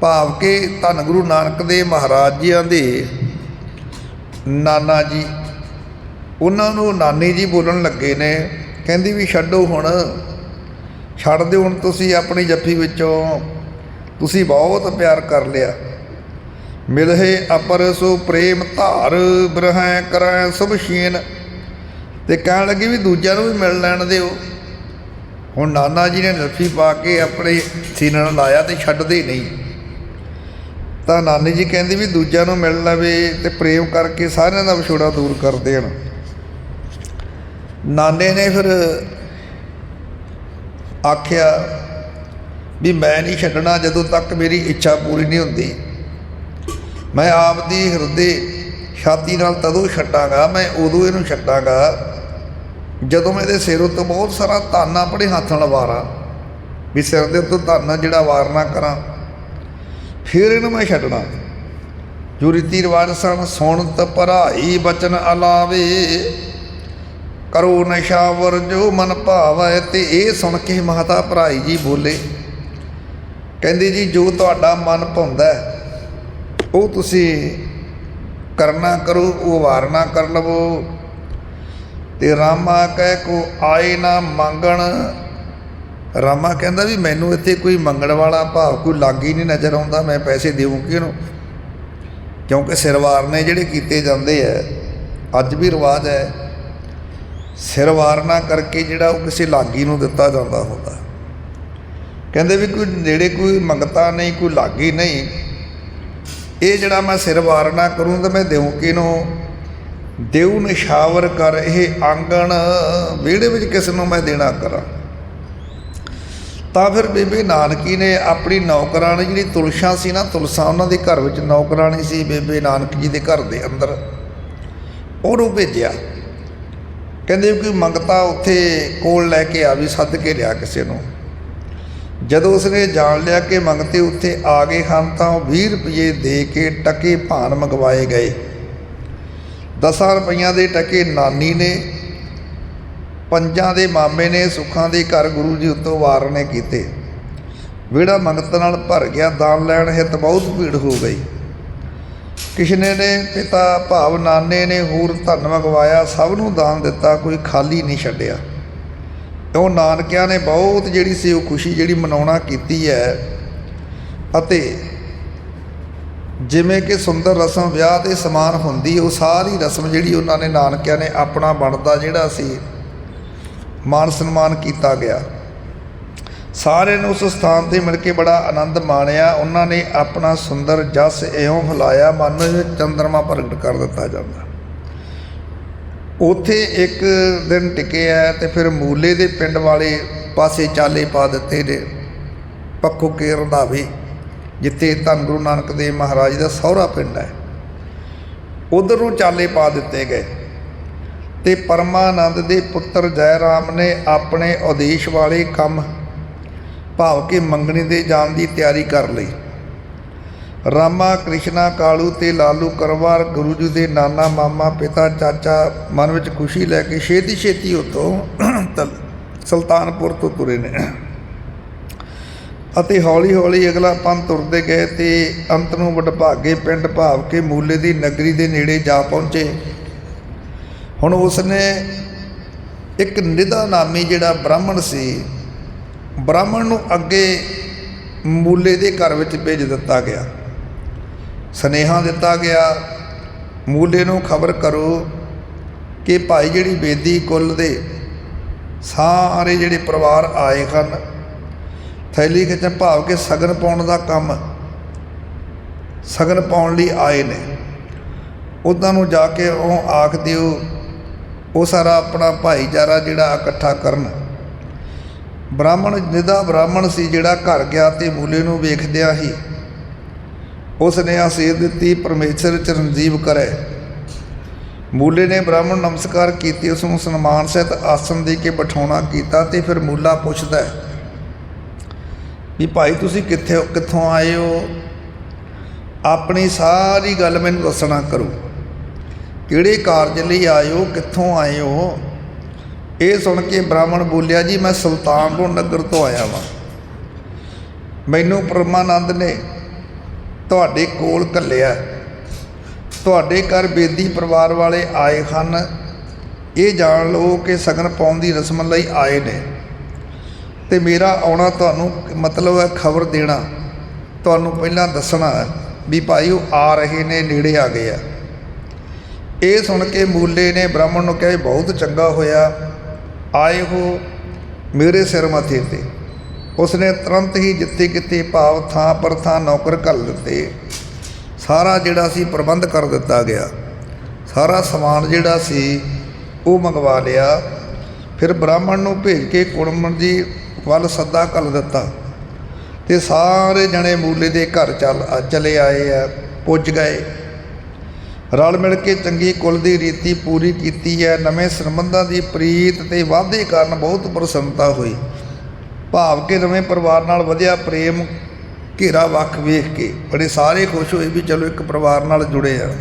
ਭਾਵ ਕੇ ਧੰਨ ਗੁਰੂ ਨਾਨਕ ਦੇ ਮਹਾਰਾਜ ਜੀਆਂ ਦੇ ਨਾਨਾ ਜੀ, ਉਹਨਾਂ ਨੂੰ ਨਾਨੀ ਜੀ ਬੋਲਣ ਲੱਗੇ ਨੇ, ਕਹਿੰਦੀ ਵੀ ਛੱਡੋ ਹੁਣ, ਛੱਡ ਦਿਓ ਹੁਣ ਤੁਸੀਂ ਆਪਣੀ ਜੱਫੀ ਵਿੱਚੋਂ। ਤੁਸੀਂ ਬਹੁਤ ਪਿਆਰ ਕਰ ਲਿਆ। ਮਿਲਹਿ ਅਪਰ ਸੋ ਪ੍ਰੇਮ ਧਾਰ, ਬਰਹੈ ਕਰੈ ਸੁਭ ਸ਼ੀਨ ਤੇ ਕਹਿਣ ਲੱਗੀ ਵੀ ਦੂਜਿਆਂ ਨੂੰ ਵੀ ਮਿਲ ਲੈਣ ਦਿਓ। ਹੁਣ ਨਾਨਾ ਜੀ ਨੇ ਜੱਫੀ ਪਾ ਕੇ ਆਪਣੇ ਸੀਨੇ ਨਾਲ ਲਾਇਆ ਤੇ ਛੱਡਦੇ ਨਹੀਂ। ਤਾਂ ਨਾਨੀ ਜੀ ਕਹਿੰਦੀ ਵੀ ਦੂਜਿਆਂ ਨੂੰ ਮਿਲ ਲਵੇ ਤੇ ਪ੍ਰੇਮ ਕਰਕੇ ਸਾਰਿਆਂ ਦਾ ਵਿਛੋੜਾ ਦੂਰ ਕਰ ਦੇਣ। ਨਾਨੇ ਨੇ ਫਿਰ ਆਖਿਆ ਵੀ ਮੈਂ ਨਹੀਂ ਛੱਡਣਾ ਜਦੋਂ ਤੱਕ ਮੇਰੀ ਇੱਛਾ ਪੂਰੀ ਨਹੀਂ ਹੁੰਦੀ। ਮੈਂ ਆਪ ਦੀ ਹਿਰਦੇ ਛਾਤੀ ਨਾਲ ਤਦੋਂ ਛੱਡਾਂਗਾ ਮੈਂ ਉਦੋਂ ਇਹਨੂੰ ਛੱਡਾਂਗਾ ਜਦੋਂ ਮੈਂ ਇਹਦੇ ਸਿਰ ਉੱਤੇ ਬਹੁਤ ਸਾਰਾ ਧਨ ਆਪਣੇ ਹੱਥ ਨਾਲ ਵਾਰਾਂ ਵੀ ਸਿਰ ਦੇ ਉੱਤੇ ਧਨ ਜਿਹੜਾ ਵਾਰਨਾ ਕਰਾਂ ਫਿਰ ਇਹਨੂੰ ਮੈਂ ਛੱਡਣਾ। ਜੋ ਰੀਤੀ ਰਿਵਾਜ ਸਨ ਸੁਣਤ ਭਰਾਈ ਬਚਨ ਅਲਾਵੇ ਕਰੋ ਨਸ਼ਾਵਰ ਜੋ ਮਨ ਭਾਵੈ ਤੇ ਇਹ ਸੁਣ ਕੇ ਮਾਤਾ ਭਰਾਈ ਜੀ ਬੋਲੇ ਕਹਿੰਦੇ ਜੀ ਜੋ ਤੁਹਾਡਾ ਮਨ ਭਾਉਂਦਾ ਹੈ, ਉਹ ਤੁਸੀਂ ਕਰਨਾ ਕਰੋ, ਉਹ ਵਾਰਨਾ ਕਰ ਲਵੋ। ਤੇ ਰਾਮਾ ਕਹਿ, ਕੋ ਆਏ ਨਾ ਮੰਗਣ। ਰਾਮਾ ਕਹਿੰਦਾ ਵੀ ਮੈਨੂੰ ਇੱਥੇ ਕੋਈ ਮੰਗਣ ਵਾਲਾ ਭਾਵ ਕੋਈ ਲਾਗੀ ਨਹੀਂ ਨਜ਼ਰ ਆਉਂਦਾ, ਮੈਂ ਪੈਸੇ ਦੇਵਾਂ ਕਿਹਨੂੰ? ਕਿਉਂਕਿ ਸਿਰ ਵਾਰਨੇ ਜਿਹੜੇ ਕੀਤੇ ਜਾਂਦੇ ਆ, ਅੱਜ ਵੀ ਰਿਵਾਜ ਹੈ। ਸਿਰਵਾਰਨਾ ਕਰਕੇ ਜਿਹੜਾ ਉਹ ਕਿਸੇ ਲਾਗੀ ਨੂੰ ਦਿੱਤਾ ਜਾਂਦਾ ਹੁੰਦਾ। ਕਹਿੰਦੇ ਵੀ ਕੋਈ ਨੇੜੇ ਕੋਈ ਮੰਗਤਾ ਨਹੀਂ, ਕੋਈ ਲਾਗੀ ਨਹੀਂ। ਇਹ ਜਿਹੜਾ ਮੈਂ ਸਿਰ ਵਾਰਨਾ ਕਰੂੰ ਤਾਂ ਮੈਂ ਦੇਉ ਕਿਨੂੰ ਦੇਉ ਨਿਸ਼ਾਵਰ ਕਰ ਇਹ ਆਂਗਣ, ਵਿਹੜੇ ਵਿੱਚ ਕਿਸ ਨੂੰ ਮੈਂ ਦੇਣਾ ਕਰਾਂ। ਤਾਂ ਫਿਰ ਬੇਬੇ ਨਾਨਕੀ ਨੇ ਆਪਣੀ ਨੌਕਰਾਣੀ ਜਿਹੜੀ ਤੁਲਸਾ ਸੀ ਨਾ, ਤੁਲਸਾ ਉਹਨਾਂ ਦੇ ਘਰ ਵਿੱਚ ਨੌਕਰਾਣੀ ਸੀ ਬੇਬੇ ਨਾਨਕ ਜੀ ਦੇ ਘਰ ਦੇ ਅੰਦਰ। ਉਹਨੂੰ ਭੇਜਿਆ। ਕਹਿੰਦੇ ਵੀ ਕੋਈ ਮੰਗਤਾ ਉੱਥੇ ਕੋਲ ਲੈ ਕੇ ਆ ਵੀ ਸੱਦ ਕੇ ਲਿਆ ਕਿਸੇ ਨੂੰ। ਜਦੋਂ ਉਸਨੇ ਜਾਣ ਲਿਆ ਕਿ ਮੰਗਤੇ ਉੱਥੇ ਆ ਗਏ ਹਨ ਤਾਂ ਉਹ 20 ਰੁਪਏ ਦੇ ਕੇ ਟਕੇ ਭਾਨ ਮੰਗਵਾਏ ਗਏ। 10 ਰੁਪਈਆਂ ਦੇ ਟਕੇ ਨਾਨੀ ਨੇ, ਪੰਜਾਂ ਦੇ ਮਾਮੇ ਨੇ, ਸੁੱਖਾਂ ਦੇ ਘਰ ਗੁਰੂ ਜੀ ਉੱਤੋਂ ਵਾਰਨੇ ਕੀਤੇ। ਵਿਹੜਾ ਮੰਗਤ ਨਾਲ ਭਰ ਗਿਆ, ਦਾਨ ਲੈਣ ਹਿੱਤ ਬਹੁਤ ਭੀੜ ਹੋ ਗਈ। ਕਿਸ਼ਨੇ ਨੇ, ਪਿਤਾ ਭਾਵ ਨਾਨੇ ਨੇ ਹੋਰ ਧਨ ਮੰਗਵਾਇਆ, ਸਭ ਨੂੰ ਦਾਨ ਦਿੱਤਾ, ਕੋਈ ਖਾਲੀ ਨਹੀਂ ਛੱਡਿਆ। ਉਹ ਨਾਨਕਿਆਂ ਨੇ ਬਹੁਤ ਜਿਹੜੀ ਸੀ ਉਹ ਖੁਸ਼ੀ ਜਿਹੜੀ ਮਨਾਉਣਾ ਕੀਤੀ ਹੈ। ਅਤੇ ਜਿਵੇਂ ਕਿ ਸੁੰਦਰ ਰਸਮ ਵਿਆਹ 'ਤੇ ਸਮਾਨ ਹੁੰਦੀ, ਉਹ ਸਾਰੀ ਰਸਮ ਜਿਹੜੀ ਉਹਨਾਂ ਨੇ ਨਾਨਕਿਆਂ ਨੇ ਆਪਣਾ ਬਣਦਾ ਜਿਹੜਾ ਸੀ ਮਾਨ ਸਨਮਾਨ ਕੀਤਾ ਗਿਆ। ਸਾਰਿਆਂ ਨੂੰ ਉਸ ਸਥਾਨ ਤੇ ਮਿਲ ਕੇ ਬੜਾ ਆਨੰਦ ਮਾਣਿਆ। ਉਹਨਾਂ ਨੇ ਆਪਣਾ ਸੁੰਦਰ ਜਸ ਇਉਂ ਫਲਾਇਆ, ਮਨ ਵਿੱਚ ਚੰਦਰਮਾ ਪ੍ਰਗਟ ਕਰ ਦਿੱਤਾ ਜਾਂਦਾ। ਉੱਥੇ ਇੱਕ ਦਿਨ ਟਿਕੇ ਆ ਤੇ ਫਿਰ ਮੂਲੇ ਦੇ ਪਿੰਡ ਵਾਲੇ ਪਾਸੇ ਚਾਲੇ ਪਾ ਦਿੱਤੇ ਨੇ। ਪੱਖੋ ਕੇ ਰੰਧਾਵੇ ਜਿੱਥੇ ਧੰਨ ਗੁਰੂ ਨਾਨਕ ਦੇਵ ਮਹਾਰਾਜ ਦਾ ਸਹੁਰਾ ਪਿੰਡ ਹੈ। ਉਧਰ ਨੂੰ ਚਾਲੇ ਪਾ ਦਿੱਤੇ ਗਏ ਤੇ ਪਰਮਾਨੰਦ ਦੇ ਪੁੱਤਰ ਜੈਰਾਮ ਨੇ ਆਪਣੇ ਉਦੇਸ਼ ਵਾਲੇ ਕੰਮ ਭਾਵ ਕਿ ਮੰਗਣੀ ਦੇ ਜਾਣ ਦੀ ਤਿਆਰੀ ਕਰ ਲਈ। ਰਾਮਾ ਕ੍ਰਿਸ਼ਨਾ, ਕਾਲੂ ਤੇ ਲਾਲੂ ਕਰਵਾਰ ਗੁਰੂ ਜੀ ਦੇ ਨਾਨਾ, ਮਾਮਾ, ਪਿਤਾ, ਚਾਚਾ ਮਨ ਵਿੱਚ ਖੁਸ਼ੀ ਲੈ ਕੇ ਛੇਤੀ ਛੇਤੀ ਉਤੋਂ ਸੁਲਤਾਨਪੁਰ ਤੋਂ ਤੁਰੇ ਨੇ। ਅਤੇ ਹੌਲੀ ਹੌਲੀ ਅਗਲਾ ਪੰਥ ਤੁਰਦੇ ਗਏ ਤੇ ਅੰਤ ਨੂੰ ਵਡਭਾਗੇ ਪਿੰਡ ਭਾਵ ਕੇ ਮੂਲੇ ਦੀ ਨਗਰੀ ਦੇ ਨੇੜੇ ਜਾ ਪਹੁੰਚੇ। ਹੁਣ ਉਸਨੇ ਇੱਕ ਨਿਦਾ ਨਾਮੀ ਜਿਹੜਾ ਬ੍ਰਾਹਮਣ ਸੀ, ਬ੍ਰਾਹਮਣ ਨੂੰ ਅੱਗੇ ਮੂਲੇ ਦੇ ਘਰ ਵਿੱਚ ਭੇਜ ਦਿੱਤਾ ਗਿਆ। ਸਨੇਹਾ ਦਿੱਤਾ ਗਿਆ। ਮੂਲੇ ਨੂੰ ਖਬਰ ਕਰੋ ਕਿ ਭਾਈ ਜਿਹੜੀ ਬੇਦੀ ਕੁੱਲ ਦੇ ਸਾਰੇ ਜਿਹੜੇ ਪਰਿਵਾਰ ਆਏ ਹਨ, ਥੈਲੀ ਖਿੱਚਣ ਭਾਵ ਕੇ ਸਗਨ ਪਾਉਣ ਦਾ ਕੰਮ ਸਗਨ ਪਾਉਣ ਲਈ ਆਏ ਨੇ। ਉਹਨਾਂ ਨੂੰ ਜਾ ਕੇ ਉਹ ਆਖ ਦਿਓ, ਉਹ ਸਾਰਾ ਆਪਣਾ ਭਾਈਚਾਰਾ ਜਿਹੜਾ ਇਕੱਠਾ ਕਰਨ। ਬ੍ਰਾਹਮਣ ਨਿਦਾ ਬ੍ਰਾਹਮਣ ਸੀ ਜਿਹੜਾ ਘਰ ਗਿਆ ਤੇ ਮੂਲੇ ਨੂੰ ਵੇਖਦਿਆਂ ਹੀ ਉਸ ਨੇ ਆਸੀਰ ਦਿੱਤੀ, ਪਰਮੇਸ਼ਰ ਚਰਨਜੀਵ ਕਰੇ। ਮੂਲੇ ਨੇ ਬ੍ਰਾਹਮਣ ਨਮਸਕਾਰ ਕੀਤੀ ਉਸ ਨੂੰ ਸਨਮਾਨ ਸਹਿਤ ਆਸਨ ਦੇ ਕੇ ਬਿਠਾਉਣਾ ਕੀਤਾ ਤੇ ਫਿਰ ਮੂਲਾ ਪੁੱਛਦਾ ਹੈ, ਵੀ ਭਾਈ ਤੁਸੀਂ ਕਿੱਥੇ ਕਿੱਥੋਂ ਆਏ ਹੋ? ਆਪਣੀ ਸਾਰੀ ਗੱਲ ਮੈਨੂੰ ਦੱਸਣਾ ਕਰੋ। ਕਿਹੜੇ ਕਾਰਜ ਲਈ ਆਏ ਹੋ? ਕਿੱਥੋਂ ਆਏ ਹੋ? ਇਹ ਸੁਣ ਕੇ ਬ੍ਰਾਹਮਣ ਬੋਲਿਆ, ਜੀ, ਮੈਂ ਸੁਲਤਾਨਪੁਰ ਨਗਰ ਤੋਂ ਆਇਆ ਵਾਂ। ਮੈਨੂੰ ਪਰਮਾਨੰਦ ਨੇ ਤੁਹਾਡੇ ਕੋਲ ਘੱਲਿਆ। ਤੁਹਾਡੇ ਘਰ ਬੇਦੀ ਪਰਿਵਾਰ ਵਾਲੇ ਆਏ ਹਨ। ਇਹ ਜਾਣ ਲਓ ਕਿ ਸਗਨ ਪਾਉਣ ਦੀ ਰਸਮ ਲਈ ਆਏ ਨੇ। ਤੇ ਮੇਰਾ ਆਉਣਾ ਤੁਹਾਨੂੰ ਮਤਲਬ ਹੈ ਖਬਰ ਦੇਣਾ। ਤੁਹਾਨੂੰ ਪਹਿਲਾਂ ਦੱਸਣਾ ਵੀ ਭਾਈ ਉਹ ਆ ਰਹੇ ਨੇ, ਨੇੜੇ ਆ ਗਏ ਆ। ਇਹ ਸੁਣ ਕੇ ਮੂਲੇ ਨੇ ਬ੍ਰਾਹਮਣ ਨੂੰ ਕਿਹਾ ਬਹੁਤ ਚੰਗਾ ਹੋਇਆ। ਆਏ ਹੋ ਮੇਰੇ ਸਿਰ ਮੱਥੇ ਤੇ। ਉਸਨੇ ਤੁਰੰਤ ਹੀ ਜਿੱਥੇ ਕਿਤੇ ਭਾਵ ਥਾਂ ਪਰ ਥਾਂ ਨੌਕਰ ਘੱਲ ਦਿੱਤੇ। ਸਾਰਾ ਜਿਹੜਾ ਸੀ ਪ੍ਰਬੰਧ ਕਰ ਦਿੱਤਾ ਗਿਆ। ਸਾਰਾ ਸਮਾਨ ਜਿਹੜਾ ਸੀ ਉਹ ਮੰਗਵਾ ਲਿਆ। ਫਿਰ ਬ੍ਰਾਹਮਣ ਨੂੰ ਭੇਜ ਕੇ ਕੁੜਮਣ ਜੀ ਵੱਲ ਸੱਦਾ ਘੱਲ ਦਿੱਤਾ। ਤੇ ਸਾਰੇ ਜਣੇ ਮੂਲੇ ਦੇ ਘਰ ਚੱਲ ਚਲੇ ਆਏ ਆ, ਪੁੱਜ ਗਏ। ਰਲ ਮਿਲ ਕੇ ਚੰਗੀ ਕੁਲ ਦੀ ਰੀਤੀ ਪੂਰੀ ਕੀਤੀ ਹੈ। ਨਵੇਂ ਸੰਬੰਧਾਂ ਦੀ ਪ੍ਰੀਤ ਤੇ ਵਾਧੇ ਕਾਰਨ ਬਹੁਤ ਪ੍ਰਸੰਨਤਾ ਹੋਈ। ਭਾਵ ਕਿ ਨਵੇਂ ਪਰਿਵਾਰ ਨਾਲ ਵਧਿਆ ਪ੍ਰੇਮ, ਘੇਰਾ ਵੱਖ ਵੇਖ ਕੇ ਬੜੇ ਸਾਰੇ ਖੁਸ਼ ਹੋਏ ਵੀ ਚਲੋ ਇੱਕ ਪਰਿਵਾਰ ਨਾਲ ਜੁੜੇ ਆ।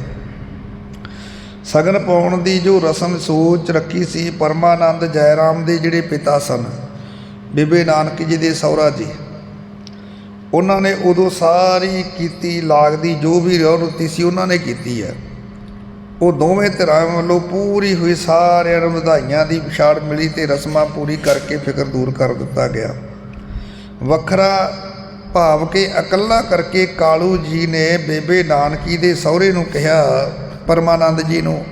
ਸਗਨ ਪਾਉਣ ਦੀ ਜੋ ਰਸਮ ਸੋਚ ਰੱਖੀ ਸੀ, ਪਰਮਾਨੰਦ ਜੈਰਾਮ ਦੇ ਜਿਹੜੇ ਪਿਤਾ ਸਨ, ਬੀਬੇ ਨਾਨਕ ਜੀ ਦੇ ਸਹੁਰਾ ਜੀ। ਉਹਨਾਂ ਨੇ ਉਦੋਂ ਸਾਰੀ ਕੀਤੀ ਲਾਗ ਦੀ ਜੋ ਵੀ ਰੁਤੀ ਸੀ, ਉਹਨਾਂ ਨੇ ਕੀਤੀ ਹੈ ਉਹ ਦੋਵੇਂ ਧਿਰਾਂ ਵੱਲੋਂ ਪੂਰੀ ਹੋਈ ਸਾਰਿਆਂ ਨੂੰ ਵਧਾਈਆਂ ਦੀ ਵਿਛਾੜ ਮਿਲੀ ਤੇ ਰਸਮਾਂ ਪੂਰੀ ਕਰਕੇ ਫਿਕਰ ਦੂਰ ਕਰ ਦਿੱਤਾ ਗਿਆ। ਵੱਖਰਾ ਭਾਵ ਕਿ ਇਕੱਲਾ ਕਰਕੇ ਕਾਲੂ ਜੀ ਨੇ ਬੇਬੇ ਨਾਨਕੀ ਦੇ ਸਹੁਰੇ ਨੂੰ ਕਿਹਾ, ਪਰਮਾਨੰਦ ਜੀ ਨੂੰ,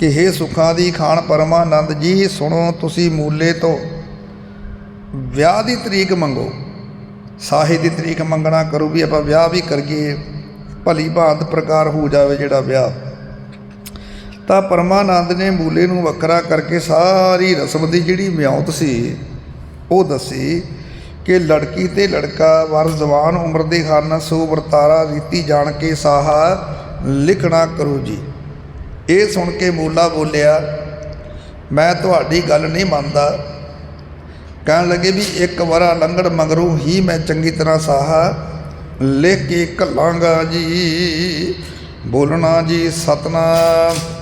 ਕਿ ਹੇ ਸੁਖਾਂ ਦੀ ਖਾਨ ਪਰਮਾਨੰਦ ਜੀ, ਸੁਣੋ ਤੁਸੀਂ ਮੂਲੇ ਤੋਂ ਵਿਆਹ ਦੀ ਤਰੀਕ ਮੰਗੋ। ਸਾਹੇ ਦੀ ਤਰੀਕ ਮੰਗਣਾ ਕਰੋ ਵੀ ਆਪਾਂ ਵਿਆਹ ਵੀ ਕਰੀਏ, ਭਲੀ ਭਾਂਤ ਪ੍ਰਕਾਰ ਹੋ ਜਾਵੇ ਜਿਹੜਾ ਵਿਆਹ। ਤਾਂ ਪਰਮਾਨੰਦ ਨੇ ਮੂਲੇ ਨੂੰ ਵੱਖਰਾ ਕਰਕੇ ਸਾਰੀ ਰਸਮ ਦੀ ਜਿਹੜੀ ਮਿਆਉਤ ਸੀ, ਉਹ ਦੱਸੀ ਕਿ ਲੜਕੀ ਤੇ ਲੜਕਾ ਵਰ ਜਵਾਨ ਉਮਰ ਦੇ ਹਨ ਸੋ ਵਰਤਾਰਾ ਰੀਤੀ ਜਾਣ ਕੇ ਸਾਹਾ ਲਿਖਣਾ ਕਰੋ ਜੀ। ਇਹ ਸੁਣ ਕੇ ਮੂਲਾ ਬੋਲਿਆ, ਮੈਂ ਤੁਹਾਡੀ ਗੱਲ ਨਹੀਂ ਮੰਨਦਾ। ਕਹਿਣ ਲੱਗੇ ਵੀ ਇੱਕ ਵਾਰਾ ਲੰਗੜ ਮਗਰੋਂ ਹੀ ਮੈਂ ਚੰਗੀ ਤਰ੍ਹਾਂ ਸਾਹਾ ਲਿਖ ਕੇ ਘੱਲਾਂਗਾ ਜੀ। ਬੋਲਣਾ ਜੀ, ਸਤਨਾਮ।